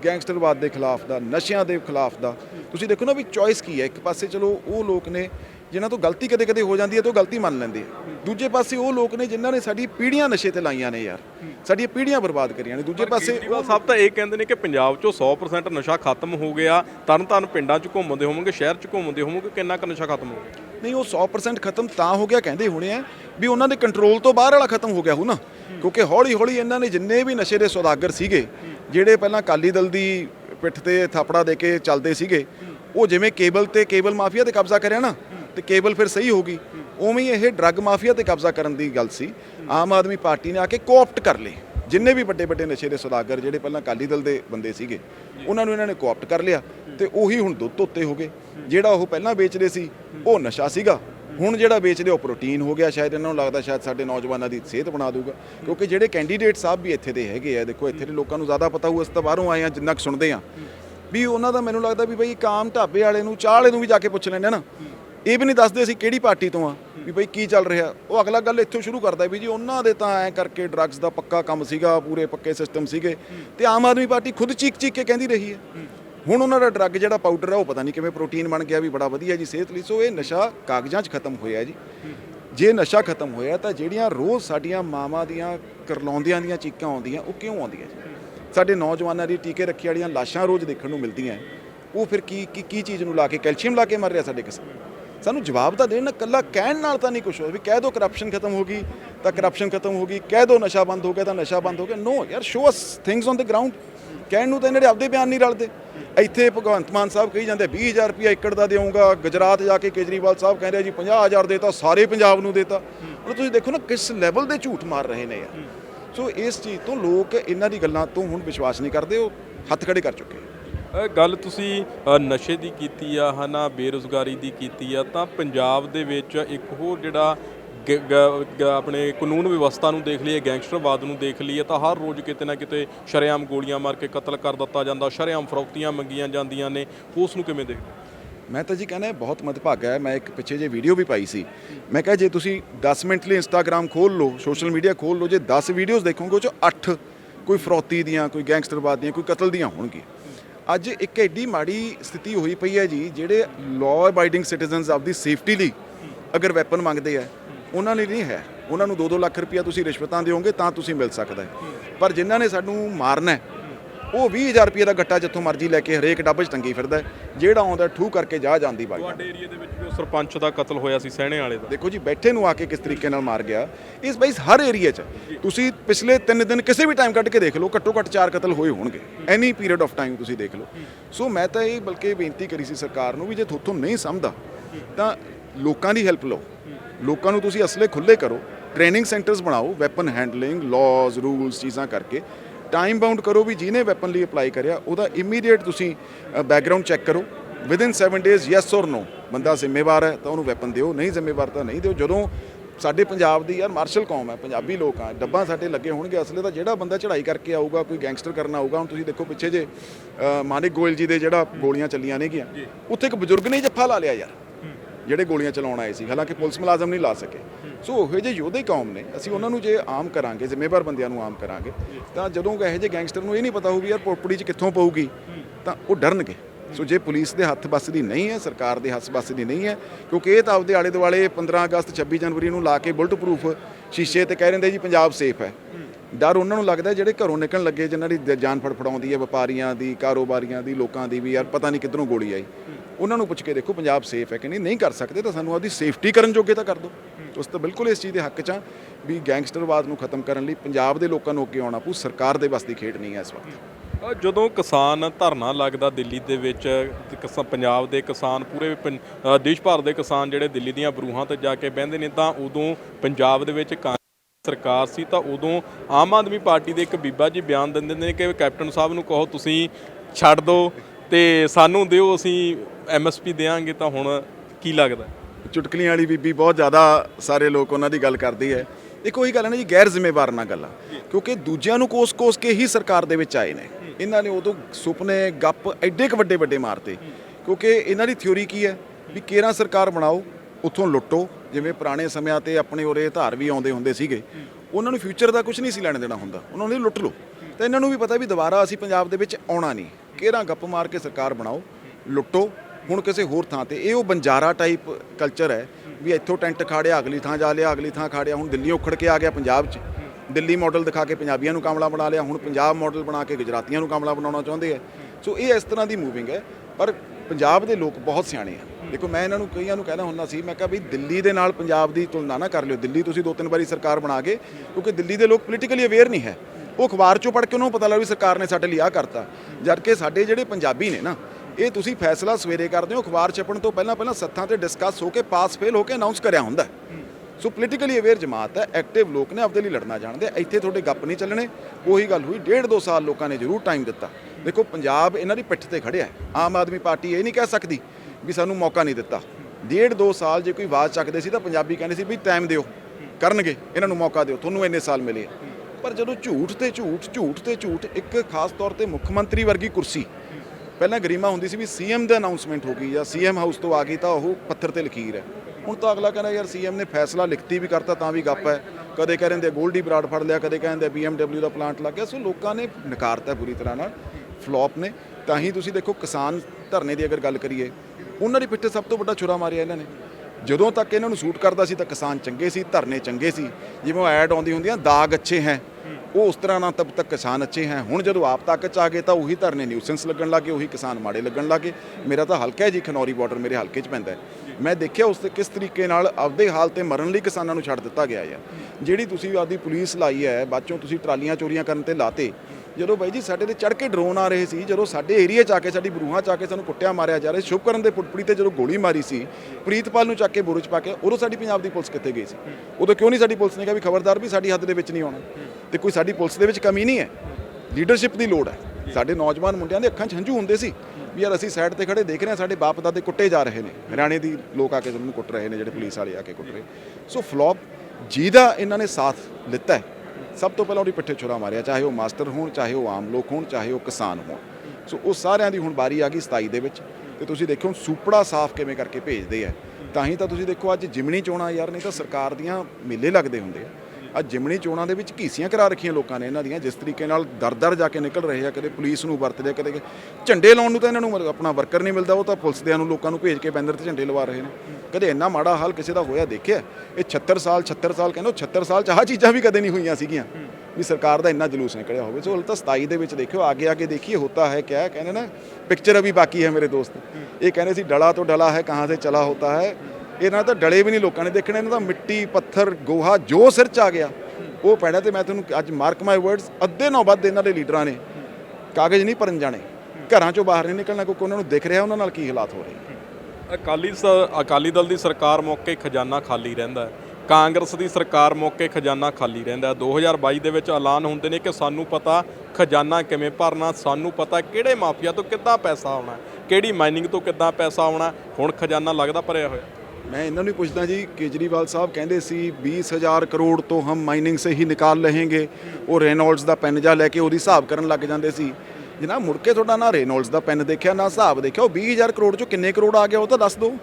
ਗੈਂਗਸਟਰਵਾਦ ਦੇ ਖਿਲਾਫ ਦਾ ਨਸ਼ਿਆਂ ਦੇ ਖਿਲਾਫ ਦਾ। ਤੁਸੀਂ ਦੇਖੋ ਨਾ ਵੀ ਚੋਇਸ ਕੀ ਹੈ ਇੱਕ ਪਾਸੇ ਚਲੋ ਉਹ ਲੋਕ ਨੇ ਜਿਨ੍ਹਾਂ ਤੋਂ ਗਲਤੀ ਕਦੇ-ਕਦੇ ਹੋ ਜਾਂਦੀ ਹੈ ਤਾਂ ਉਹ ਗਲਤੀ ਮੰਨ ਲੈਂਦੇ ਆ। ਦੂਜੇ ਪਾਸੇ ਉਹ ਲੋਕ ਨੇ ਜਿਨ੍ਹਾਂ ਨੇ ਸਾਡੀ ਪੀੜ੍ਹੀਆਂ ਨਸ਼ੇ ਤੇ ਲਾਈਆਂ ਨੇ ਯਾਰ ਸਾਡੀਆਂ ਪੀੜ੍ਹੀਆਂ ਬਰਬਾਦ ਕਰੀਆਂ ਨੇ। ਦੂਜੇ ਪਾਸੇ ਕੇਜਰੀਵਾਲ ਸਾਹਿਬ ਤਾਂ ਇਹ ਕਹਿੰਦੇ ਨੇ ਕਿ ਪੰਜਾਬ 'ਚੋਂ 100% ਨਸ਼ਾ ਖਤਮ ਹੋ ਗਿਆ ਤਰਨ ਤਾਰਨ ਪਿੰਡਾਂ 'ਚ ਘੁੰਮਦੇ ਹੋਵੋਗੇ ਸ਼ਹਿਰ 'ਚ ਘੁੰਮਦੇ ਹੋਵੋਗੇ ਕਿੰਨਾ ਕੁ ਨਸ਼ਾ ਖਤਮ ਹੋ ਗਿਆ? ਨਹੀਂ ਉਹ 100% ਖਤਮ ਤਾਂ ਹੋ ਗਿਆ ਕਹਿੰਦੇ ਹੋਣੇ ਆ ਵੀ ਉਹਨਾਂ ਦੇ ਕੰਟਰੋਲ ਤੋਂ ਬਾਹਰ ਵਾਲਾ ਖਤਮ ਹੋ ਗਿਆ ਹੋ ਨਾ। ਕਿਉਂਕਿ ਹੌਲੀ ਹੌਲੀ ਇਹਨਾਂ ਨੇ ਜਿੰਨੇ ਵੀ ਨਸ਼ੇ ਦੇ ਸੌਦਾਗਰ ਸੀਗੇ, ਜਿਹੜੇ ਪਹਿਲਾਂ ਅਕਾਲੀ ਦਲ ਦੀ ਪਿੱਠ ਤੇ ਥਾਪੜਾ ਦੇ ਕੇ ਚੱਲਦੇ ਸੀਗੇ, ਉਹ ਜਿਵੇਂ ਕੇਬਲ ਤੇ ਕੇਬਲ ਮਾਫੀਆ ਤੇ ਕਬਜ਼ਾ ਕਰਿਆ ਨਾ, ਤੇ ਕੇਬਲ ਫਿਰ ਸਹੀ ਹੋ ਗਈ। ਉਵੇਂ ਇਹ ਡਰੱਗ ਮਾਫੀਆ ਤੇ ਕਬਜ਼ਾ ਕਰਨ ਦੀ ਗੱਲ ਸੀ। ਆਮ ਆਦਮੀ ਪਾਰਟੀ ਨੇ ਆ ਕੇ ਕੋਆਪਟ ਕਰ ਲਏ। ਜਿੰਨੇ ਵੀ ਵੱਡੇ ਵੱਡੇ ਨਸ਼ੇ ਦੇ ਸੌਦਾਗਰ ਜਿਹੜੇ ਪਹਿਲਾਂ ਅਕਾਲੀ ਦਲ ਦੇ ਬੰਦੇ ਸੀਗੇ, ਉਹਨਾਂ ਨੂੰ ਇਹਨਾਂ ਨੇ ਕੋਆਪਟ ਕਰ ਲਿਆ, ਤੇ ਉਹੀ ਹੁਣ ਦੁੱਧ ਧੋਤੇ ਹੋ ਗਏ। ਜਿਹੜਾ ਉਹ ਪਹਿਲਾਂ ਵੇਚਦੇ ਸੀ, ਉਹ ਨਸ਼ਾ ਸੀਗਾ। ਹੁਣ ਜਿਹੜਾ ਵੇਚਦੇ ਉਹ ਪ੍ਰੋਟੀਨ ਹੋ ਗਿਆ, ਸ਼ਾਇਦ ਇਹਨਾਂ ਨੂੰ ਲੱਗਦਾ ਸ਼ਾਇਦ ਸਾਡੇ ਨੌਜਵਾਨਾਂ ਦੀ ਸਿਹਤ ਬਣਾ ਦੂਗਾ। ਕਿਉਂਕਿ ਜਿਹੜੇ ਕੈਂਡੀਡੇਟ ਸਾਹਿਬ ਵੀ ਇੱਥੇ ਦੇ ਹੈਗੇ ਆ, ਦੇਖੋ ਇੱਥੇ ਦੇ ਲੋਕਾਂ ਨੂੰ ਜ਼ਿਆਦਾ ਪਤਾ ਹੋਊ, ਅਸੀਂ ਤਾਂ ਬਾਹਰੋਂ ਆਏ ਆ ਜਿੰਨਾ ਕੁ ਸੁਣਦੇ ਆ ਵੀ ਉਹਨਾਂ ਦਾ ਮੈਨੂੰ ਲੱਗਦਾ ਵੀ ਬਈ ਇੱਕ ਆਮ ਢਾਬੇ ਵਾਲੇ ਨੂੰ, ਚਾਹ ਵਾਲੇ ਨੂੰ ਵੀ ਜਾ ਕੇ ਪੁੱਛ ਲੈਂਦੇ ਆ ਨਾ। ਇਹ ਵੀ ਨਹੀਂ ਦੱਸਦੇ ਅਸੀਂ ਕਿਹੜੀ ਪਾਰਟੀ ਤੋਂ ਆ, ਵੀ ਬਈ ਕੀ ਚੱਲ ਰਿਹਾ। ਉਹ ਅਗਲਾ ਗੱਲ ਇੱਥੋਂ ਸ਼ੁਰੂ ਕਰਦਾ ਵੀ ਜੀ ਉਹਨਾਂ ਦੇ ਤਾਂ ਐ ਕਰਕੇ ਡਰੱਗਸ ਦਾ ਪੱਕਾ ਕੰਮ ਸੀਗਾ, ਪੂਰੇ ਪੱਕੇ ਸਿਸਟਮ ਸੀਗੇ। ਤੇ ਆਮ ਆਦਮੀ ਪਾਰਟੀ ਖੁਦ ਚੀਕ ਚੀਕ ਕੇ ਕਹਿੰਦੀ ਰਹੀ ਹੈ। ਹੁਣ ਉਹਨਾਂ ਦਾ ਡਰੱਗ ਜਿਹੜਾ ਪਾਊਡਰ ਆ, ਉਹ ਪਤਾ ਨਹੀਂ ਕਿਵੇਂ ਪ੍ਰੋਟੀਨ ਬਣ ਗਿਆ ਵੀ ਬੜਾ ਵਧੀਆ ਜੀ, ਸਿਹਤ ਲਈ ਸੋ ਇਹ ਨਸ਼ਾ ਕਾਗਜ਼ਾਂ 'ਚ ਖਤਮ ਹੋਇਆ ਜੀ। ਜੇ ਨਸ਼ਾ ਖਤਮ ਹੋਇਆ ਤਾਂ ਜਿਹੜੀਆਂ ਰੋਜ਼ ਸਾਡੀਆਂ ਮਾਵਾਂ ਦੀਆਂ, ਕਰਲਾਉਂਦਿਆਂ ਦੀਆਂ ਚੀਕਾਂ ਆਉਂਦੀਆਂ, ਉਹ ਕਿਉਂ ਆਉਂਦੀਆਂ ਜੀ? ਸਾਡੇ ਨੌਜਵਾਨਾਂ ਦੀ ਟੀਕੇ ਰੱਖੀ ਵਾਲੀਆਂ ਲਾਸ਼ਾਂ ਰੋਜ਼ ਦੇਖਣ ਨੂੰ ਮਿਲਦੀਆਂ। ਉਹ ਫਿਰ ਕੀ ਕੀ ਕੀ ਚੀਜ਼ ਨੂੰ ਲਾ ਕੇ, ਕੈਲਸ਼ੀਅਮ ਲਾ ਕੇ ਮਰ ਰਿਹਾ ਸਾਡੇ ਕਿਸਾਨ? ਸਾਨੂੰ ਜਵਾਬ ਤਾਂ ਦੇਣ ਨਾ ਕੱਲਾ ਕਹਿਣ ਨਾਲ ਤਾਂ ਨਹੀਂ ਕੁਝ ਹੋ ਵੀ ਕਹਿ ਦੋ ਕਰਪਸ਼ਨ ਖਤਮ ਹੋ ਗਈ, ਤਾਂ ਕਰਪਸ਼ਨ ਖਤਮ ਹੋ ਗਈ, ਕਹਿ ਦੋ ਨਸ਼ਾ ਬੰਦ ਹੋ ਗਿਆ ਤਾਂ ਨਸ਼ਾ ਬੰਦ ਹੋ ਗਿਆ। ਨੋ ਯਾਰ show us things on the ground ਕਹਿਣ ਨੂੰ ਤਾਂ ਇਹਨਾਂ ਦੇ ਆਪਦੇ ਬਿਆਨ ਨਹੀਂ ਰਲਦੇ। ਇੱਥੇ ਭਗਵੰਤ ਮਾਨ ਸਾਹਿਬ ਕਹੀ ਜਾਂਦੇ 20000 ਰੁਪਇਆ ਏਕੜ ਦਾ ਦੇਵਾਂਗਾ ਗੁਜਰਾਤ ਜਾ ਕੇ ਕੇਜਰੀਵਾਲ ਸਾਹਿਬ ਕਹਿੰਦੇ ਆ ਜੀ 50000 ਦੇਤਾ, ਸਾਰੇ ਪੰਜਾਬ ਨੂੰ ਦੇਤਾ। ਹੁਣ ਤੁਸੀਂ ਦੇਖੋ ਨਾ, ਕਿਸ ਲੈਵਲ ਦੇ ਝੂਠ ਮਾਰ ਰਹੇ ਨੇ ਯਾਰ ਸੋ ਇਸ ਚੀਜ਼ ਤੋਂ ਲੋਕ ਇਹਨਾਂ ਦੀ ਗੱਲਾਂ ਤੋਂ ਹੁਣ ਵਿਸ਼ਵਾਸ ਨਹੀਂ ਕਰਦੇ, ਉਹ ਹੱਥ ਖੜੇ ਕਰ ਚੁੱਕੇ ਗੱਲ ਤੁਸੀਂ ਨਸ਼ੇ ਦੀ ਕੀਤੀ ਆ, ਹਨਾ, ਬੇਰੁਜ਼ਗਾਰੀ ਦੀ ਕੀਤੀ ਆ, ਤਾਂ ਪੰਜਾਬ ਦੇ ਵਿੱਚ ਇੱਕ ਹੋਰ ਜਿਹੜਾ ਆਪਣੇ ਕਾਨੂੰਨ ਵਿਵਸਥਾ ਨੂੰ ਦੇਖ ਲਈਏ, ਗੈਂਗਸਟਰਵਾਦ ਨੂੰ ਦੇਖ ਲਈਏ, ਤਾਂ ਹਰ ਰੋਜ਼ ਕਿਤੇ ਨਾ ਕਿਤੇ ਸ਼ਰੇਆਮ ਗੋਲੀਆਂ ਮਾਰ ਕੇ ਕਤਲ ਕਰ ਦਿੱਤਾ ਜਾਂਦਾ, ਸ਼ਰੇਆਮ ਫਰੌਕਤੀਆਂ ਮੰਗੀਆਂ ਜਾਂਦੀਆਂ ਨੇ। ਉਸ ਨੂੰ ਕਿਵੇਂ ਦੇਖਦੇ ਮੈਂ ਤਾਂ ਜੀ ਕਹਿੰਦਾ ਬਹੁਤ ਮਦਭਾਗਾ ਹੈ। ਮੈਂ ਇੱਕ ਪਿੱਛੇ ਜੇ ਵੀਡੀਓ ਵੀ ਪਾਈ ਸੀ। ਮੈਂ ਕਿਹਾ, ਜੇ ਤੁਸੀਂ 10 ਮਿੰਟ ਲਈ ਇੰਸਟਾਗ੍ਰam ਖੋਲ ਲਓ ਸੋਸ਼ਲ ਮੀਡੀਆ ਖੋਲ ਲਓ, ਜੇ 10 ਵੀਡੀਓਜ਼ ਦੇਖੋਗੇ, ਉਹ ਚੋਂ 8 ਕੋਈ ਫਰੋਤੀ ਦੀਆਂ, ਕੋਈ ਗੈਂਗਸਟਰਵਾਦ ਦੀਆਂ, ਕੋਈ ਕਤਲ ਦੀਆਂ ਹੋਣਗੀਆਂ। ਅੱਜ ਇੱਕ ਐਡੀ ਮਾੜੀ ਸਥਿਤੀ ਹੋਈ ਪਈ ਹੈ ਜੀ, ਜਿਹੜੇ ਲਾਅ ਅਬਾਈਡਿੰਗ ਸਿਟੀਜ਼ਨਸ ਆਪਦੀ ਸੇਫਟੀ ਲਈ ਅਗਰ ਵੈਪਨ ਮੰਗਦੇ ਆ ਉਹਨਾਂ ਲਈ ਨਹੀਂ ਹੈ। ਉਹਨਾਂ ਨੂੰ 2-2 ਲੱਖ ਰੁਪਇਆ ਤੁਸੀਂ ਰਿਸ਼ਵਤਾਂ ਦਿਓਗੇ ਤਾਂ ਤੁਸੀਂ ਮਿਲ ਸਕਦਾ ਹੈ। ਪਰ ਜਿਨ੍ਹਾਂ ਨੇ ਸਾਨੂੰ ਮਾਰਨਾ ਉਹ 20000 ਰੁਪਏ ਦਾ ਗੱਟਾ ਜਿੱਥੋਂ ਮਰਜ਼ੀ ਲੈ ਕੇ ਹਰੇਕ ਡੱਬ 'ਚ ਟੰਗੀ ਫਿਰਦਾ। ਜਿਹੜਾ ਆਉਂਦਾ ਠੂ ਕਰਕੇ ਜਾ ਜਾਂਦੀ ਬਾਈ। ਤੁਹਾਡੇ ਏਰੀਆ ਦੇ ਵਿੱਚ ਵੀ ਸਰਪੰਚ ਦਾ ਕਤਲ ਹੋਇਆ ਸੀ ਸਹਿਣੇ ਵਾਲੇ ਦਾ। ਦੇਖੋ ਜੀ ਬੈਠੇ ਨੂੰ ਆ ਕੇ ਕਿਸ ਤਰੀਕੇ ਨਾਲ ਮਾਰ ਗਿਆ। ਇਸ ਬਾਈ ਹਰ ਏਰੀਆ 'ਚ ਤੁਸੀਂ ਪਿਛਲੇ 3 ਦਿਨ ਕਿਸੇ ਵੀ ਟਾਈਮ ਕੱਢ ਕੇ ਦੇਖ ਲਓ ਘੱਟੋ ਘੱਟ 4 ਕਤਲ ਹੋਏ ਹੋਣਗੇ। ਐਨੀ ਪੀਰੀਅਡ ਆਫ ਟਾਈਮ ਤੁਸੀਂ ਦੇਖ ਲਓ। ਸੋ ਮੈਂ ਤਾਂ ਇਹ ਬਲਕਿ ਬੇਨਤੀ ਕਰੀ ਸੀ ਸਰਕਾਰ ਨੂੰ ਵੀ ਜੇ ਥੋਥੋਂ ਨਹੀਂ ਸਮਝਦਾ ਤਾਂ ਲੋਕਾਂ ਦੀ ਹੈਲਪ ਲਓ। ਲੋਕਾਂ ਨੂੰ ਤੁਸੀਂ ਅਸਲੇ ਖੁੱਲੇ ਕਰੋ। ਟ੍ਰੇਨਿੰਗ ਸੈਂਟਰਸ ਬਣਾਓ ਵੈਪਨ ਹੈਂਡਲਿੰਗ ਲਾਜ਼ ਰੂਲਸ ਚੀਜ਼ਾਂ ਕਰਕੇ। ਟਾਈਮ ਬਾਉਂਡ ਕਰੋ ਵੀ ਜਿਹਨੇ ਵੈਪਨ ਲਈ ਅਪਲਾਈ ਕਰਿਆ ਉਹਦਾ ਇਮੀਡੀਏਟ ਤੁਸੀਂ ਬੈਕਗ੍ਰਾਉਂਡ ਚੈੱਕ ਕਰੋ। Within 7 days yes or no ਬੰਦਾ ਜ਼ਿੰਮੇਵਾਰ ਹੈ ਤਾਂ ਉਹਨੂੰ ਵੈਪਨ ਦਿਓ ਨਹੀਂ ਜ਼ਿੰਮੇਵਾਰ ਤਾਂ ਨਹੀਂ ਦਿਓ। ਜਦੋਂ ਸਾਡੇ ਪੰਜਾਬ ਦੀ ਯਾਰ ਮਾਰਸ਼ਲ ਕੌਮ ਹੈ ਪੰਜਾਬੀ ਲੋਕ ਆ ਡੱਬਾਂ ਸਾਡੇ ਲੱਗੇ ਹੋਣਗੇ ਅਸਲੇ ਤਾਂ ਜਿਹੜਾ ਬੰਦਾ ਚੜ੍ਹਾਈ ਕਰਕੇ ਆਊਗਾ ਕੋਈ ਗੈਂਗਸਟਰ ਕਰਨ ਆਊਗਾ ਹੁਣ ਤੁਸੀਂ ਦੇਖੋ ਪਿੱਛੇ ਜੇ ਮਾਨਿਕ ਗੋਇਲ ਜੀ ਦੇ ਜਿਹੜਾ ਗੋਲੀਆਂ ਚੱਲੀਆਂ ਨੇਗੀਆਂ ਉੱਥੇ ਇੱਕ ਬਜ਼ੁਰਗ ਨੇ ਜੱਫਾ ਲਾ ਲਿਆ ਯਾਰ। ਜਿਹੜੇ ਗੋਲੀਆਂ ਚਲਾਉਣ ਆਏ ਸੀ, ਹਾਲਾਂਕਿ ਪੁਲਿਸ ਮੁਲਾਜ਼ਮ ਨਹੀਂ ਲਾ ਸਕੇ। ਸੋ ਉਹ ਜਿਹੇ ਯੋਧੇ ਕੌਮ ਨੇ, ਅਸੀਂ ਉਹਨਾਂ ਨੂੰ ਜੇ ਆਮ ਕਰਾਂਗੇ, ਜ਼ਿੰਮੇਵਾਰ ਬੰਦਿਆਂ ਨੂੰ ਆਮ ਕਰਾਂਗੇ, ਤਾਂ ਜਦੋਂ ਇਹੋ ਜਿਹੇ ਗੈਂਗਸਟਰ ਨੂੰ ਇਹ ਨਹੀਂ ਪਤਾ ਹੋਊਗੀ ਯਾਰ ਪੋਪੜੀ 'ਚ ਕਿੱਥੋਂ ਪਊਗੀ, ਤਾਂ ਉਹ ਡਰਨਗੇ। ਸੋ ਜੇ ਪੁਲਿਸ ਦੇ ਹੱਥ ਬੱਸ ਦੀ ਨਹੀਂ ਹੈ, ਸਰਕਾਰ ਦੇ ਹੱਥ ਬੱਸ ਦੀ ਨਹੀਂ ਹੈ, ਕਿਉਂਕਿ ਇਹ ਤਾਂ ਆਪਦੇ ਆਲੇ ਦੁਆਲੇ 15 ਅਗਸਤ 26 ਜਨਵਰੀ ਨੂੰ ਲਾ ਕੇ ਬੁਲਟ ਪ੍ਰੂਫ ਸ਼ੀਸ਼ੇ ਤੇ ਕਹਿ ਰਹਿੰਦੇ ਜੀ ਪੰਜਾਬ ਸੇਫ ਹੈ। ਡਰ ਉਹਨਾਂ ਨੂੰ ਲੱਗਦਾ ਜਿਹੜੇ ਘਰੋਂ ਨਿਕਲਣ ਲੱਗੇ, ਜਿਨ੍ਹਾਂ ਦੀ ਦ- ਜਾਨ ਫੜਫੜਾਉਂਦੀ ਹੈ, ਵਪਾਰੀਆਂ ਦੀ, ਕਾਰੋਬਾਰੀਆਂ ਦੀ, ਲੋਕਾਂ ਦੀ ਵੀ, ਯਾਰ ਪਤਾ ਨਹੀਂ ਕਿੱਧਰੋਂ ਗੋਲੀ ਆਈ। ਉਹਨਾਂ ਨੂੰ ਪੁੱਛ ਕੇ ਦੇਖੋ ਪੰਜਾਬ ਸੇਫ ਹੈ ਕਿ ਨਹੀਂ? ਨਹੀਂ ਕਰ ਸਕਦੇ ਤਾਂ ਸਾਨੂੰ ਆਪਦੀ ਸੇਫਟੀ ਕਰਨ ਜੋਗੇ ਤਾਂ ਕਰ ਦਿਓ। ਉਸ ਤਾਂ ਬਿਲਕੁਲ ਇਸ ਚੀਜ਼ ਦੇ ਹੱਕ 'ਚ ਆ ਵੀ ਗੈਂਗਸਟਰਵਾਦ ਨੂੰ ਖਤਮ ਕਰਨ ਲਈ ਪੰਜਾਬ ਦੇ ਲੋਕਾਂ ਨੂੰ ਅੱਗੇ ਆਉਣਾ ਪਊ ਸਰਕਾਰ ਦੇ ਵੱਸ ਦੀ ਖੇਡ ਨਹੀਂ ਹੈ ਇਸ ਵਕਤ। ਜਦੋਂ ਕਿਸਾਨ ਧਰਨਾ ਲੱਗਦਾ ਦਿੱਲੀ ਦੇ ਵਿੱਚ ਤੇ ਕਿਸਾ- ਪੰਜਾਬ ਦੇ ਕਿਸਾਨ ਪੂਰੇ ਪੰ- ਦੇਸ਼ ਭਰ ਦੇ ਕਿਸਾਨ ਜਿਹੜੇ ਦਿੱਲੀ ਦੀਆਂ ਬਰੂਹਾਂ ਤੇ ਜਾ ਕੇ ਬਹਿੰਦੇ ਨੇ ਤਾਂ ਉਦੋਂ ਪੰਜਾਬ ਦੇ ਵਿੱਚ ਸਰਕਾਰ ਸੀ ਤਾਂ ਉਦੋਂ ਆਮ ਆਦਮੀ ਪਾਰਟੀ ਦੇ ਇੱਕ ਬੀਬਾ ਜੀ ਬਿਆਨ ਦਿੰਦੇ ਨੇ ਕਿ ਕੈਪਟਨ ਸਾਹਿਬ ਨੂੰ ਕਹੋ ਤੁਸੀਂ ਛੱਡ ਦਿਓ ਤੇ ਸਾਨੂੰ ਦਿਓ ਅਸੀਂ ਐਮਐਸਪੀ ਦੇਾਂਗੇ ਤਾਂ ਹੁਣ ਕੀ ਲੱਗਦਾ? ਚੁਟਕਲੀਆਂ ਵਾਲੀ ਬੀਬੀ ਬਹੁਤ ਜ਼ਿਆਦਾ ਸਾਰੇ ਲੋਕ ਉਹਨਾਂ ਦੀ ਗੱਲ ਕਰਦੀ ਹੈ। ਇੱਕ ਉਹੀ ਗੱਲ ਹੈ ਨਾ ਜੀ ਗੈਰ ਜ਼ਿੰਮੇਵਾਰ ਨਾ ਗੱਲ। ਕਿਉਂਕਿ ਦੂਜਿਆਂ ਨੂੰ ਕੋਸ-ਕੋਸ ਕੇ ਹੀ ਸਰਕਾਰ ਦੇ ਵਿੱਚ ਆਏ ਨੇ। ਇਹਨਾਂ ਨੇ ਉਦੋਂ ਸੁਪਨੇ ਗੱਪ ਐਡੇ ਕੁ ਵੱਡੇ ਵੱਡੇ ਮਾਰਤੇ। ਕਿਉਂਕਿ ਇਹਨਾਂ ਦੀ ਥਿਉਰੀ ਕੀ ਹੈ? ਵੀ ਕੇਰਾਂ ਸਰਕਾਰ ਬਣਾਓ ਉੱਥੋਂ ਲੁੱਟੋ। ਜਿਵੇਂ ਪੁਰਾਣੇ ਸਮਿਆਂ ਤੇ ਆਪਣੇ ਉਰੇ ਧਾਰ ਵੀ ਆਉਂਦੇ ਹੁੰਦੇ ਸੀਗੇ। ਉਹਨਾਂ ਨੂੰ ਫਿਊਚਰ ਦਾ ਕੁਝ ਨਹੀਂ ਸੀ ਲੈਣ ਦੇਣਾ ਹੁੰਦਾ। ਉਹਨਾਂ ਨੇ ਲੁੱਟ ਲਓ। ਤਾਂ ਇਹਨਾਂ ਨੂੰ ਵੀ ਪਤਾ ਵੀ ਦੁਬਾਰਾ ਅਸੀਂ ਪੰਜਾਬ ਦੇ ਵਿੱਚ ਆਉਣਾ ਨਹੀਂ। ਕੇਰਾਂ ਗੱਪ ਮਾਰ ਕੇ ਸਰਕਾਰ ਬਣਾਓ ਲੁੱਟੋ। ਹੁਣ ਕਿਸੇ ਹੋਰ ਥਾਂ ਤੇ। ਇਹ ਉਹ ਬੰਜਾਰਾ ਟਾਈਪ ਕਲਚਰ ਹੈ ਵੀ ਇੱਥੋਂ ਟੈਂਟ ਖਾੜਿਆ, ਅਗਲੀ ਥਾਂ ਜਾ ਲਿਆ, ਅਗਲੀ ਥਾਂ ਖਾੜਿਆ। ਹੁਣ ਦਿੱਲੀ ਉਖੜ ਕੇ ਆ ਗਿਆ ਪੰਜਾਬ 'ਚ। ਦਿੱਲੀ ਮਾਡਲ ਦਿਖਾ ਕੇ ਪੰਜਾਬੀਆਂ ਨੂੰ ਕਾਮਲਾ ਬਣਾ ਲਿਆ। ਹੁਣ ਪੰਜਾਬ ਮਾਡਲ ਬਣਾ ਕੇ ਗੁਜਰਾਤੀਆਂ ਨੂੰ ਕਾਮਲਾ ਬਣਾਉਣਾ ਚਾਹੁੰਦੇ ਆ। ਸੋ ਇਹ ਇਸ ਤਰ੍ਹਾਂ ਦੀ ਮੂਵਿੰਗ ਹੈ। ਪਰ ਪੰਜਾਬ ਦੇ ਲੋਕ ਬਹੁਤ ਸਿਆਣੇ ਆ। ਦੇਖੋ, ਮੈਂ ਇਹਨਾਂ ਨੂੰ ਕਈਆਂ ਨੂੰ ਕਹਿਣਾ ਹੁੰਦਾ ਸੀ, ਮੈਂ ਕਿਹਾ ਵੀ ਦਿੱਲੀ ਦੇ ਨਾਲ ਪੰਜਾਬ ਦੀ ਤੁਲਨਾ ਨਾ ਕਰ ਲਿਓ। ਦਿੱਲੀ ਤੁਸੀਂ ਦੋ ਤਿੰਨ ਵਾਰੀ ਸਰਕਾਰ ਬਣਾ ਗਏ, ਕਿਉਂਕਿ ਦਿੱਲੀ ਦੇ ਲੋਕ ਪੋਲੀਟੀਕਲੀ ਅਵੇਅਰ ਨਹੀਂ ਹੈ। ਉਹ ਅਖਬਾਰ ਚੋਂ ਪੜ੍ਹ ਕੇ ਉਹਨਾਂ ਨੂੰ ਪਤਾ ਲੱਗ ਵੀ ਸਰਕਾਰ ਨੇ ਸਾਡੇ ਲਈ ਆਹ ਕਰਤਾ। ਜਦ ਕਿ ਸਾਡੇ ਜਿਹੜੇ ਪੰਜਾਬੀ ਨੇ ਨਾ ਇਹ ਤੁਸੀਂ ਫੈਸਲਾ ਸਵੇਰੇ ਕਰਦੇ ਹੋ, ਅਖਬਾਰ ਛਪਣ ਤੋਂ ਪਹਿਲਾਂ ਪਹਿਲਾਂ ਸੱਥਾਂ ਤੇ ਡਿਸਕਸ ਹੋ ਕੇ ਪਾਸ ਫੇਲ ਹੋ ਕੇ ਅਨਾਉਂਸ ਕਰਿਆ ਹੁੰਦਾ ਸੋ ਪੋਲੀਟੀਕਲੀ ਅਵੇਅਰ ਜਮਾਤ ਹੈ ਐਕਟਿਵ ਲੋਕ ਨੇ ਆਪਦੇ ਲਈ ਲੜਨਾ ਜਾਣਦੇ ਇੱਥੇ ਤੁਹਾਡੇ ਗੱਪ ਨਹੀਂ ਚੱਲਣੇ, ਉਹੀ ਗੱਲ ਹੋਈ, ਡੇਢ ਦੋ ਸਾਲ ਲੋਕਾਂ ਨੇ ਜ਼ਰੂਰ ਟਾਈਮ ਦਿੱਤਾ। ਦੇਖੋ ਪੰਜਾਬ ਇਹਨਾਂ ਦੀ ਪਿੱਠ ਤੇ ਖੜਿਆ ਹੈ, ਆਮ ਆਦਮੀ ਪਾਰਟੀ ਇਹ ਨਹੀਂ ਕਹਿ ਸਕਦੀ ਵੀ ਸਾਨੂੰ ਮੌਕਾ ਨਹੀਂ ਦਿੱਤਾ। ਡੇਢ ਦੋ ਸਾਲ ਜੇ ਕੋਈ ਆਵਾਜ਼ ਚੱਕਦੇ ਸੀ ਤਾਂ ਪੰਜਾਬੀ ਕਹਿੰਦੇ ਸੀ ਵੀ ਟਾਈਮ ਦਿਓ, ਕਰਨਗੇ, ਇਹਨਾਂ ਨੂੰ ਮੌਕਾ ਦਿਓ, ਤੁਹਾਨੂੰ ਇੰਨੇ ਸਾਲ ਮਿਲੇ ਪਰ ਜਦੋਂ ਝੂਠ ਤੇ ਝੂਠ ਝੂਠ ਤੇ ਝੂਠ ਇੱਕ ਖਾਸ ਤੌਰ ਤੇ ਮੁੱਖ ਮੰਤਰੀ ਵਰਗੀ ਕੁਰਸੀ ਪਹਿਲਾਂ ਗਰੀਮਾ ਹੁੰਦੀ ਸੀ ਵੀ ਸੀਐਮ ਦਾ ਅਨਾਉਂਸਮੈਂਟ ਹੋ ਗਈ ਜਾਂ ਸੀਐਮ ਹਾਊਸ ਤੋਂ ਆ ਗਈ ਤਾਂ ਉਹ ਪੱਥਰ ਤੇ ਲਕੀਰ ਹੈ। ਹੁਣ ਤਾਂ ਅਗਲਾ ਕਹਿੰਦਾ ਯਾਰ ਸੀਐਮ ਨੇ ਫੈਸਲਾ ਲਿਖਤੀ ਵੀ ਕਰਤਾ ਤਾਂ ਵੀ ਗੱਪ ਹੈ। ਕਦੇ ਕਹਿ ਰਹੇ ਗੋਲਡੀ ਬਰਾਡ ਫੜ ਲਿਆ, ਕਦੇ ਕਹਿੰਦੇ BMW ਦਾ ਪਲਾਂਟ ਲੱਗ ਗਿਆ। ਸੋ ਲੋਕਾਂ ਨੇ ਨਕਾਰਤਾ ਪੂਰੀ ਤਰ੍ਹਾਂ ਨਾਲ ਫਲॉप ਨੇ। ਤਾਂ ਹੀ ਤੁਸੀਂ ਦੇਖੋ ਕਿਸਾਨ ਧਰਨੇ ਦੀ ਅਗਰ ਗੱਲ ਕਰੀਏ, ਉਹਨਾਂ ਦੇ ਪਿੱਛੇ ਸਭ ਤੋਂ ਵੱਡਾ ਛੁਰਾ ਮਾਰਿਆ ਇਹਨਾਂ ਨੇ। ਜਦੋਂ ਤੱਕ ਇਹਨਾਂ ਨੂੰ ਸੂਟ ਕਰਦਾ ਸੀ ਤਾਂ ਕਿਸਾਨ ਚੰਗੇ ਸੀ, ਧਰਨੇ ਚੰਗੇ ਸੀ। ਜਿਵੇਂ ਉਹ ਐਡ ਆਉਂਦੀ ਹੁੰਦੀਆਂ ਦਾਗ ਅੱਛੇ ਹੈ। ਉਹ ਉਸ ਤਰ੍ਹਾਂ ਨਾਲ ਤਬ ਤੱਕ ਕਿਸਾਨ ਅੱਛੇ ਹੈ। ਹੁਣ ਜਦੋਂ ਆਪ ਤਾਕਤ ਚ ਆ ਗਏ ਤਾਂ ਉਹੀ ਧਰਨੇ ਨਿਊਸੈਂਸ ਲੱਗਣ ਲੱਗੇ, ਉਹੀ ਕਿਸਾਨ ਮਾੜੇ ਲੱਗਣ ਲੱਗੇ। ਮੇਰਾ ਤਾਂ ਹਲਕਾ ਹੈ ਜੀ, ਖਨੌਰੀ ਬਾਰਡਰ ਮੇਰੇ ਹਲਕੇ 'ਚ ਪੈਂਦਾ ਮੈਂ ਦੇਖਿਆ ਉਸ ਤੇ ਕਿਸ ਤਰੀਕੇ ਨਾਲ ਆਪਦੇ ਹਾਲ ਤੇ ਮਰਨ ਲਈ ਕਿਸਾਨਾਂ ਨੂੰ ਛੱਡ ਦਿੱਤਾ ਗਿਆ ਹੈ ਜਿਹੜੀ ਤੁਸੀਂ ਆਪਦੀ ਪੁਲਿਸ ਲਾਈ ਹੈ, ਬਾਅਦ 'ਚੋਂ ਤੁਸੀਂ ਟਰਾਲੀਆਂ ਚੋਰੀਆਂ ਕਰਨ ਤੇ ਲਾਤੇ ਜਦੋਂ ਬਾਈ ਜੀ ਸਾਡੇ ਤੇ ਚੜ ਕੇ ਡਰੋਨ ਆ ਰਹੇ ਸੀ, ਜਦੋਂ ਸਾਡੇ ਏਰੀਆ 'ਚ ਆ ਕੇ, ਸਾਡੀ ਬਰੂਹਾਂ 'ਚ ਆ ਕੇ ਸਾਨੂੰ ਕੁੱਟਿਆ ਮਾਰਿਆ ਜਾ ਰਿਹਾ ਸ਼ੁਭਕਰਨ ਦੇ ਪੁੱਟਪੜੀ ਤੇ ਜਦੋਂ ਗੋਲੀ ਮਾਰੀ ਸੀ, ਪ੍ਰੀਤਪਾਲ ਨੂੰ ਚੱਕ ਕੇ ਬੁਰਜ ਪਾ ਕੇ, ਉਦੋਂ ਸਾਡੀ ਪੰਜਾਬ ਦੀ ਪੁਲਿਸ ਕਿੱਥੇ ਗਈ ਸੀ? ਉਦੋਂ ਕਿਉਂ ਨਹੀਂ ਸਾਡੀ ਪੁਲਿਸ ਨੇ ਕਿਹਾ ਵੀ ਖਬਰਦਾਰ ਵੀ ਸਾਡੀ ਹੱਦ ਦੇ ਵਿੱਚ ਨਹੀਂ ਆਉਣਾ? ਤੇ ਕੋਈ ਸਾਡੀ ਪੁਲਿਸ ਦੇ ਵਿੱਚ ਕਮੀ ਨਹੀਂ ਹੈ? ਲੀਡਰਸ਼ਿਪ ਦੀ ਲੋੜ ਹੈ। ਸਾਡੇ ਨੌਜਵਾਨ ਮੁੰਡਿਆਂ ਦੇ ਅੱਖਾਂ 'ਚ ਹੰਝੂ ਹੁੰਦੇ ਸੀ ਵੀ ਯਾਰ ਅਸੀਂ ਸਾਈਡ ਤੇ ਖੜੇ ਦੇਖ ਰਹੇ ਹਾਂ, ਸਾਡੇ ਬਾਪ ਦਾਦੇ ਕੁੱਟੇ ਜਾ ਰਹੇ ਨੇ। ਹਰਿਆਣੇ ਦੀ ਲੋਕ ਆ ਕੇ ਸਾਨੂੰ ਕੁੱਟ ਰਹੇ ਨੇ, ਜਿਹੜੇ ਪੁਲਿਸ ਵਾਲੇ ਆ ਕੇ ਕੁੱਟ ਰਹੇ। ਸੋ ਫਲॉप ਜਿਹਦਾ ਇਹਨਾਂ ਨੇ ਸਾਥ ਲਿੱਤਾ ਹੈ ਸਭ ਤੋਂ ਪਹਿਲਾਂ ਉਹਦੀ ਪਿੱਠੇ ਛੁਰਾ ਮਾਰਿਆ, ਚਾਹੇ ਉਹ ਮਾਸਟਰ ਹੋਣ, ਚਾਹੇ ਉਹ ਆਮ ਲੋਕ ਹੋਣ, ਚਾਹੇ ਉਹ ਕਿਸਾਨ ਹੋਣ। ਸੋ ਉਹ ਸਾਰਿਆਂ ਦੀ ਹੁਣ ਬਾਰੀ ਆ ਗਈ 27 ਦੇ ਵਿੱਚ। ਤੇ ਤੁਸੀਂ ਦੇਖੋ ਸੁਪੜਾ ਸਾਫ਼ ਕਿਵੇਂ ਕਰਕੇ ਭੇਜਦੇ ਆ। ਤਾਂ ਹੀ ਤਾਂ ਤੁਸੀਂ ਦੇਖੋ ਅੱਜ ਜਿਮਣੀ ਚੋਣਾਂ ਯਾਰ, ਨਹੀਂ ਤਾਂ ਸਰਕਾਰ ਦੀਆਂ ਮੇਲੇ ਲੱਗਦੇ ਹੁੰਦੇ ਆ। ਅੱਜ ਜਿਮਣੀ ਚੋਣਾਂ ਦੇ ਵਿੱਚ ਘੀਸੀਆਂ ਕਰਾ ਰੱਖੀਆਂ ਲੋਕਾਂ ਨੇ ਇਹਨਾਂ ਦੀਆਂ ਜਿਸ ਤਰੀਕੇ ਨਾਲ ਦਰ-ਦਰ ਜਾ ਕੇ ਨਿਕਲ ਰਹੇ ਆ ਕਦੇ ਪੁਲਿਸ ਨੂੰ ਵਰਤਦੇ ਆ, ਕਦੇ ਝੰਡੇ ਲਾਉਣ ਨੂੰ ਤਾਂ ਇਹਨਾਂ ਨੂੰ ਆਪਣਾ ਵਰਕਰ ਨਹੀਂ ਮਿਲਦਾ ਉਹ ਤਾਂ ਪੁਲਿਸ ਦਿਆਂ ਨੂੰ ਲੋਕਾਂ ਨੂੰ ਭੇਜ ਕੇ ਬੈਨਰ ਤੇ ਝੰਡੇ ਲਵਾ ਰਹੇ ਨੇ। ਕਦੇ ਇੰਨਾ ਮਾੜਾ ਹਾਲ ਕਿਸੇ ਦਾ ਹੋਇਆ ਦੇਖਿਆ? ਇਹ 76 ਸਾਲ 76 ਸਾਲ ਕਹਿੰਦੇ ਉਹ 76 ਸਾਲ ਚ ਆਹ ਚੀਜ਼ਾਂ ਵੀ ਕਦੇ ਨਹੀਂ ਹੋਈਆਂ ਸੀਗੀਆਂ ਵੀ ਸਰਕਾਰ ਦਾ ਇੰਨਾ ਜਲੂਸ ਨਿਕਲਿਆ ਹੋਵੇ। ਸੋ ਹਲ ਤਾਂ 27 ਦੇ ਵਿੱਚ ਦੇਖਿਓ ਆਗੇ ਆਗੇ ਦੇਖੀਏ ਹੋਤਾ ਹੈ ਕਿਆ ਕਹਿੰਦੇ ਨਾ ਪਿਕਚਰ ਅਭੀ ਬਾਕੀ ਹੈ ਮੇਰੇ ਦੋਸਤ। ਇਹ ਕਹਿੰਦੇ ਸੀ ਡਲਾ ਤੋਂ ਡਲਾ ਹੈ ਕਹਾਂ ਸੇ ਚਲਾ ਹੋਤਾ ਹੈ। ਇਹਨਾਂ ਤਾਂ ਡਲੇ ਵੀ ਨਹੀਂ ਲੋਕਾਂ ਨੇ ਦੇਖਣੇ, ਇਹਨਾਂ ਦਾ ਮਿੱਟੀ, ਪੱਥਰ, ਗੋਹਾ ਜੋ ਸਿਰ ਚ ਆ ਗਿਆ, ਉਹ ਪੈਣਾ ਤੇ ਮੈਂ ਤੁਹਾਨੂੰ ਅੱਜ ਮਾਰਕ ਮਾਈ ਵਰਡਸ ਅੱਧੇ ਨੌ ਵੱਧ ਇਹਨਾਂ ਦੇ ਲੀਡਰਾਂ ਨੇ। ਕਾਗਜ਼ ਨਹੀਂ ਭਰਨ ਜਾਣੇ, ਘਰਾਂ ਚੋਂ ਬਾਹਰ ਨਹੀਂ ਨਿਕਲਣਾ, ਕਿਉਂਕਿ ਉਹਨਾਂ ਨੂੰ ਦਿਖ ਰਿਹਾ ਉਹਨਾਂ ਨਾਲ ਕੀ ਹਾਲਾਤ ਹੋ ਰਹੇ। ਅਕਾਲੀ ਸ- ਅਕਾਲੀ ਦਲ ਦੀ ਸਰਕਾਰ ਮੌਕੇ ਖਜ਼ਾਨਾ ਖਾਲੀ ਰਹਿੰਦਾ ਕਾਂਗਰਸ ਦੀ ਸਰਕਾਰ ਮੌਕੇ ਖਜ਼ਾਨਾ ਖਾਲੀ ਰਹਿੰਦਾ ਹੈ। 2022 ਦੇ ਵਿੱਚ ਐਲਾਨ ਹੁੰਦੇ ਨੇ ਕਿ ਸਾਨੂੰ ਪਤਾ ਖਜ਼ਾਨਾ ਕਿਵੇਂ ਭਰਨਾ, ਸਾਨੂੰ ਪਤਾ ਕਿਹੜੇ ਮਾਫੀਆ ਤੋਂ ਕਿੱਦਾਂ ਪੈਸਾ ਆਉਣਾ, ਕਿਹੜੀ ਮਾਈਨਿੰਗ ਤੋਂ ਕਿੱਦਾਂ ਪੈਸਾ ਆਉਣਾ, ਹੁਣ ਖਜ਼ਾਨਾ ਲੱਗਦਾ ਭਰਿਆ ਹੋਇਆ। ਮੈਂ ਇਹਨਾਂ ਨੂੰ ਹੀ ਪੁੱਛਦਾ ਜੀ, ਕੇਜਰੀਵਾਲ ਸਾਹਿਬ ਕਹਿੰਦੇ ਸੀ 20000 ਕਰੋੜ ਤੋਂ ਹਮ ਮਾਈਨਿੰਗ ਸੇ ਹੀ ਨਿਕਾਲ ਲहेंगे ਉਹ ਰੇਨੋਲਡਸ ਦਾ ਪੈਨ ਜਾ ਲੈ ਕੇ ਉਹਦੀ ਹਿਸਾਬ ਕਰਨ ਲੱਗ ਜਾਂਦੇ ਸੀ। ਜਨਾਬ, ਮੁੜ ਕੇ ਤੁਹਾਡਾ ਨਾ ਰੇਨੋਲਡਸ ਦਾ ਪੈਨ ਦੇਖਿਆ, ਨਾ ਹਿਸਾਬ ਦੇਖਿਆ। ਉਹ 20000 ਕਰੋੜ ਚੋਂ ਕਿੰਨੇ ਕਰੋੜ ਆ ਗਿਆ, ਉਹ ਤਾਂ ਦੱਸ ਦਿਓ।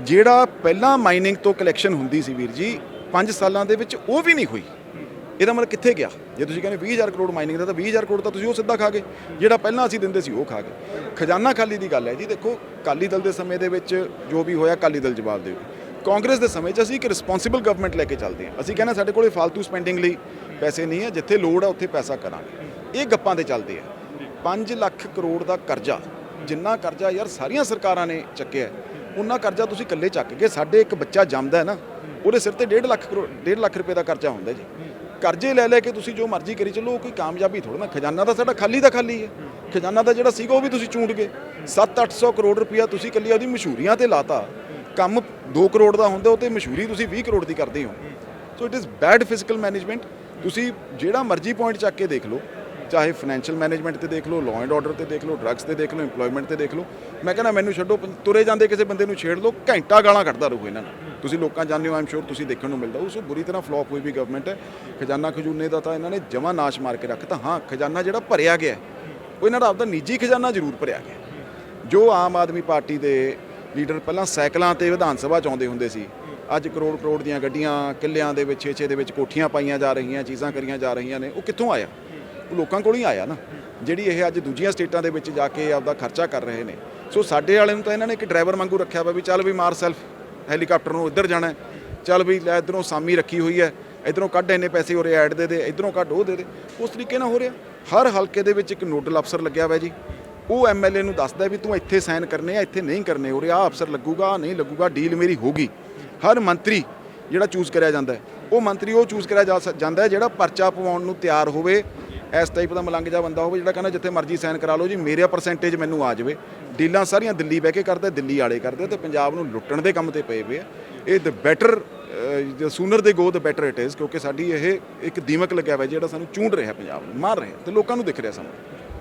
ਜਿਹੜਾ ਪਹਿਲਾਂ ਮਾਈਨਿੰਗ ਤੋਂ ਕਲੈਕਸ਼ਨ ਹੁੰਦੀ ਸੀ ਵੀਰ ਜੀ 5 ਸਾਲਾਂ ਦੇ ਵਿੱਚ ਉਹ ਵੀ ਨਹੀਂ ਹੋਈ। ਇਹਦਾ ਮਤਲਬ ਕਿੱਥੇ ਗਿਆ? ਜੇ ਤੁਸੀਂ ਕਹਿੰਦੇ 20000 ਕਰੋੜ ਮਾਈਨਿੰਗ ਦਾ ਤਾਂ 20000 ਕਰੋੜ ਤਾਂ ਤੁਸੀਂ ਉਹ ਸਿੱਧਾ ਖਾ ਗਏ। ਜਿਹੜਾ ਪਹਿਲਾਂ ਅਸੀਂ ਦਿੰਦੇ ਸੀ ਉਹ ਖਾ ਗਏ। ਖਜ਼ਾਨਾ ਖਾਲੀ ਦੀ ਗੱਲ ਹੈ ਜੀ, ਦੇਖੋ ਕਾਲੀ ਦਲ ਦੇ ਸਮੇਂ ਦੇ ਵਿੱਚ ਜੋ ਵੀ ਹੋਇਆ ਕਾਲੀ ਦਲ ਜਵਾਬ ਦੇਵੇ ਕਾਂਗਰਸ ਦੇ ਸਮੇਂ 'ਚ ਅਸੀਂ ਇੱਕ ਰਿਸਪੌਂਸਿਬਲ ਗਵਰਨਮੈਂਟ ਲੈ ਕੇ ਚੱਲਦੇ ਹਾਂ। ਅਸੀਂ ਕਹਿੰਦੇ ਸਾਡੇ ਕੋਲੇ ਫालतू ਸਪੈਂਡਿੰਗ ਲਈ ਪੈਸੇ ਨਹੀਂ ਹੈ, ਜਿੱਥੇ ਲੋੜ ਹੈ ਉੱਥੇ ਪੈਸਾ ਕਰਾਂਗੇ। ਇਹ ਗੱਪਾਂ ਤੇ ਚੱਲਦੇ ਆ। 5 ਲੱਖ ਕਰੋੜ ਦਾ ਕਰਜ਼ਾ, ਜਿੰਨਾ ਕਰਜ਼ਾ ਯਾਰ ਸਾਰੀਆਂ ਸਰਕਾਰਾਂ ਨੇ ਚੱਕਿਆ ਉਹਨਾਂ ਕਰਜ਼ਾ ਤੁਸੀਂ ਇਕੱਲੇ ਚੱਕ ਕੇ ਸਾਡੇ ਇੱਕ ਬੱਚਾ ਜੰਮਦਾ ਹੈ ਨਾ, ਉਹਦੇ ਸਿਰ ਤੇ 1.5 ਲੱਖ ਕਰੋੜ 1.5 ਲੱਖ ਰੁਪਏ ਦਾ ਕਰਜ਼ਾ ਹੁੰਦਾ ਜੀ। ਕਰਜ਼ੇ ਲੈ ਲੈ ਕੇ ਤੁਸੀਂ ਜੋ ਮਰਜ਼ੀ ਕਰੀ ਚੱਲੋ, ਉਹ ਕੋਈ ਕਾਮਯਾਬੀ ਥੋੜਾ ਨਾ, ਖਜ਼ਾਨਾ ਤਾਂ ਸਾਡਾ ਖਾਲੀ ਦਾ ਖਾਲੀ ਹੈ। ਖਜ਼ਾਨਾ ਦਾ ਜਿਹੜਾ ਸੀਗਾ ਉਹ ਵੀ ਤੁਸੀਂ ਚੂੰਡ ਗਏ। 7-800 ਕਰੋੜ ਰੁਪਇਆ ਤੁਸੀਂ ਇਕੱਲੀ ਉਹਦੀ ਮਸ਼ਹੂਰੀਆਂ ਤੇ ਲਾਤਾ। ਕੰਮ 2 ਕਰੋੜ ਦਾ ਹੁੰਦਾ, ਉਹ ਤੇ ਮਸ਼ਹੂਰੀ ਤੁਸੀਂ 20 ਕਰੋੜ ਦੀ ਕਰਦੇ ਹੋ। So it is bad physical management ਤੁਸੀਂ ਜਿਹੜਾ ਮਰਜ਼ੀ ਪੁਆਇੰਟ ਚੱਕ ਕੇ ਦੇਖ ਲਓ, ਚਾਹੇ ਫਾਈਨੈਂਸ਼ੀਅਲ ਮੈਨੇਜਮੈਂਟ ਤੇ ਦੇਖ ਲਓ ਲਾਅ ਐਂਡ ਆਰਡਰ ਤੇ ਦੇਖ ਲਓ ਡਰੱਗਸ ਤੇ ਦੇਖ ਲਓ ਏਮਪਲੋਇਮੈਂਟ ਤੇ ਦੇਖ ਲਓ। ਮੈਂ ਕਹਿੰਦਾ ਮੈਨੂੰ ਛੱਡੋ, ਤੁਰੇ ਜਾਂਦੇ ਕਿਸੇ ਬੰਦੇ ਨੂੰ ਛੇੜ ਲਓ, ਘੰਟਾ ਗਾਲਾਂ ਕੱਢਦਾ ਰਹੂ ਇਹਨਾਂ ਨੂੰ ਤੁਸੀਂ ਲੋਕਾਂ ਜਾਣਦੇ ਹੋ ਆਮ ਸ਼ੋਰ ਤੁਸੀਂ ਦੇਖਣ ਨੂੰ ਮਿਲਦਾ, ਉਸ ਬੁਰੀ ਤਰ੍ਹਾਂ ਫਲॉप ਹੋਈ ਵੀ ਗਵਰਨਮੈਂਟ ਹੈ। ਖਜ਼ਾਨਾ ਖਜੂਨੇ ਦਾ ਤਾਂ ਇਹਨਾਂ ਨੇ ਜਮਾ ਨਾਸ਼ ਮਾਰ ਕੇ ਰੱਖਤਾ। ਹਾਂ, ਖਜ਼ਾਨਾ ਜਿਹੜਾ ਭਰਿਆ ਗਿਆ ਉਹ ਇਹਨਾਂ ਦਾ ਆਪਦਾ ਨਿੱਜੀ ਖਜ਼ਾਨਾ ਜ਼ਰੂਰ ਭਰਿਆ ਗਿਆ ਜੋ ਆਮ ਆਦਮੀ ਪਾਰਟੀ ਦੇ ਲੀਡਰ ਪਹਿਲਾਂ ਸਾਈਕਲਾਂ ਤੇ ਵਿਧਾਨ ਸਭਾ ਚ ਆਉਂਦੇ ਹੁੰਦੇ ਸੀ, ਅੱਜ ਕਰੋੜ ਕਰੋੜ ਦੀਆਂ ਗੱਡੀਆਂ ਕਿੱਲਿਆਂ ਦੇ ਵਿੱਚ 6-6 ਦੇ ਵਿੱਚ ਕੋਠੀਆਂ ਪਾਈਆਂ ਜਾ ਰਹੀਆਂ, ਚੀਜ਼ਾਂ ਕਰੀਆਂ ਜਾ ਰਹੀਆਂ ਨੇ, ਉਹ ਕਿੱਥੋਂ ਆਇਆ? ਉਹ ਲੋਕਾਂ ਕੋਲ ਹੀ ਆਇਆ ਨਾ। ਜਿਹੜੀ ਇਹ ਅੱਜ ਦੂਜੀਆਂ ਸਟੇਟਾਂ ਦੇ ਵਿੱਚ ਜਾ ਕੇ ਆਪਦਾ ਖਰਚਾ ਕਰ ਰਹੇ ਨੇ। ਸੋ ਸਾਡੇ ਵਾਲੇ ਨੂੰ ਤਾਂ ਇਹਨਾਂ ਨੇ ਇੱਕ ਡਰਾਈਵਰ ਵਾਂਗੂ ਰੱਖਿਆ ਵਾ ਵੀ ਚੱਲ ਵੀ ਮਾਰ ਸੈਲਫ ਹੈਲੀਕਾਪਟਰ ਨੂੰ ਇੱਧਰ ਜਾਣਾ ਚੱਲ ਵੀ ਲੈ ਇੱਧਰੋਂ ਸਾਮੀ ਰੱਖੀ ਹੋਈ ਹੈ। ਇੱਧਰੋਂ ਕੱਢ ਇੰਨੇ ਪੈਸੇ ਉਰੇ ਐਡ ਦੇ ਦੇ, ਇੱਧਰੋਂ ਕੱਢ ਉਹ ਦੇ ਦੇ। ਉਸ ਤਰੀਕੇ ਨਾਲ ਹੋ ਰਿਹਾ। ਹਰ ਹਲਕੇ ਦੇ ਵਿੱਚ ਇੱਕ ਨੋਡਲ ਅਫਸਰ ਲੱਗਿਆ ਹੋਇਆ ਜੀ। ਉਹ ਐਮਐਲਏ ਨੂੰ ਦੱਸਦਾ ਵੀ ਤੂੰ ਇੱਥੇ ਸਾਈਨ ਕਰਨੇ ਆ, ਇੱਥੇ ਨਹੀਂ ਕਰਨੇ। ਉਰੇ ਆਹ ਅਫਸਰ ਲੱਗੂਗਾ ਆਹ ਨਹੀਂ ਲੱਗੂਗਾ, ਡੀਲ ਮੇਰੀ ਹੋਗੀ ਹਰ ਮੰਤਰੀ ਜਿਹੜਾ ਚੂਜ਼ ਕਰਿਆ ਜਾਂਦਾ ਉਹ ਮੰਤਰੀ ਉਹ ਚੂਜ਼ ਕਰਿਆ ਜਾ ਜਾਂਦਾ ਜਿਹੜਾ ਪਰਚਾ ਪਵਾਉਣ ਨੂੰ ਤਿਆਰ ਹੋਵੇ। ਇਸ ਟਾਈਪ ਦਾ ਮਲੰਗ ਜਾ ਬੰਦਾ ਹੋਵੇ ਜਿਹੜਾ ਕਹਿੰਦਾ ਜਿੱਥੇ ਮਰਜ਼ੀ ਸਾਈਨ ਕਰਾ ਲਓ ਜੀ, ਮੇਰਾ ਪਰਸੈਂਟੇਜ ਮੈਨੂੰ ਆ ਜਾਵੇ। ਡੀਲਾਂ ਸਾਰੀਆਂ ਦਿੱਲੀ ਬਹਿ ਕੇ ਕਰਦੇ ਦਿੱਲੀ ਵਾਲੇ ਕਰਦੇ ਤੇ ਪੰਜਾਬ ਨੂੰ ਲੁੱਟਣ ਦੇ ਕੰਮ ਤੇ ਪਏ ਪਏ ਆ। ਇਹ the better sooner they go the better it is ਕਿਉਂਕਿ ਸਾਡੀ ਇਹ ਇੱਕ ਦੀਮਕ ਲੱਗਿਆ ਹੋਇਆ ਜਿਹੜਾ ਸਾਨੂੰ ਚੂੰਡ ਰਿਹਾ ਪੰਜਾਬ ਨੂੰ ਮਾਰ ਰਿਹਾ ਤੇ ਲੋਕਾਂ ਨੂੰ ਦਿਖ ਰਿਹਾ ਸਾਨੂੰ।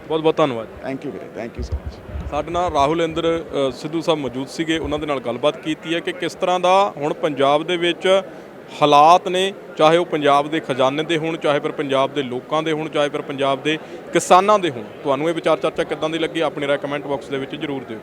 ਬਹੁਤ ਬਹੁਤ ਧੰਨਵਾਦ। ਥੈਂਕ ਯੂ ਵੀਰੇ ਥੈਂਕ ਯੂ ਸੋ ਮਚ ਸਾਡੇ ਨਾਲ ਰਾਹੁਲ ਇੰਦਰ ਸਿੱਧੂ ਸਾਹਿਬ ਮੌਜੂਦ ਸੀਗੇ ਉਹਨਾਂ ਦੇ ਨਾਲ ਗੱਲਬਾਤ ਕੀਤੀ ਹੈ ਕਿ ਕਿਸ ਤਰ੍ਹਾਂ ਦਾ ਹੁਣ ਪੰਜਾਬ ਦੇ ਵਿੱਚ ਹਾਲਾਤ ਨੇ, ਚਾਹੇ ਉਹ ਪੰਜਾਬ ਦੇ ਖਜ਼ਾਨੇ ਦੇ ਹੋਣ, ਚਾਹੇ ਫਿਰ ਪੰਜਾਬ ਦੇ ਲੋਕਾਂ ਦੇ ਹੋਣ, ਚਾਹੇ ਫਿਰ ਪੰਜਾਬ ਦੇ ਕਿਸਾਨਾਂ ਦੇ ਹੋਣ। ਤੁਹਾਨੂੰ ਇਹ ਵਿਚਾਰ ਚਰਚਾ ਕਿੱਦਾਂ ਦੀ ਲੱਗੀ? ਆਪਣੀ ਰਾਏ ਕਮੈਂਟ ਬਾਕਸ ਦੇ ਵਿੱਚ ਜਰੂਰ ਦਿਓ।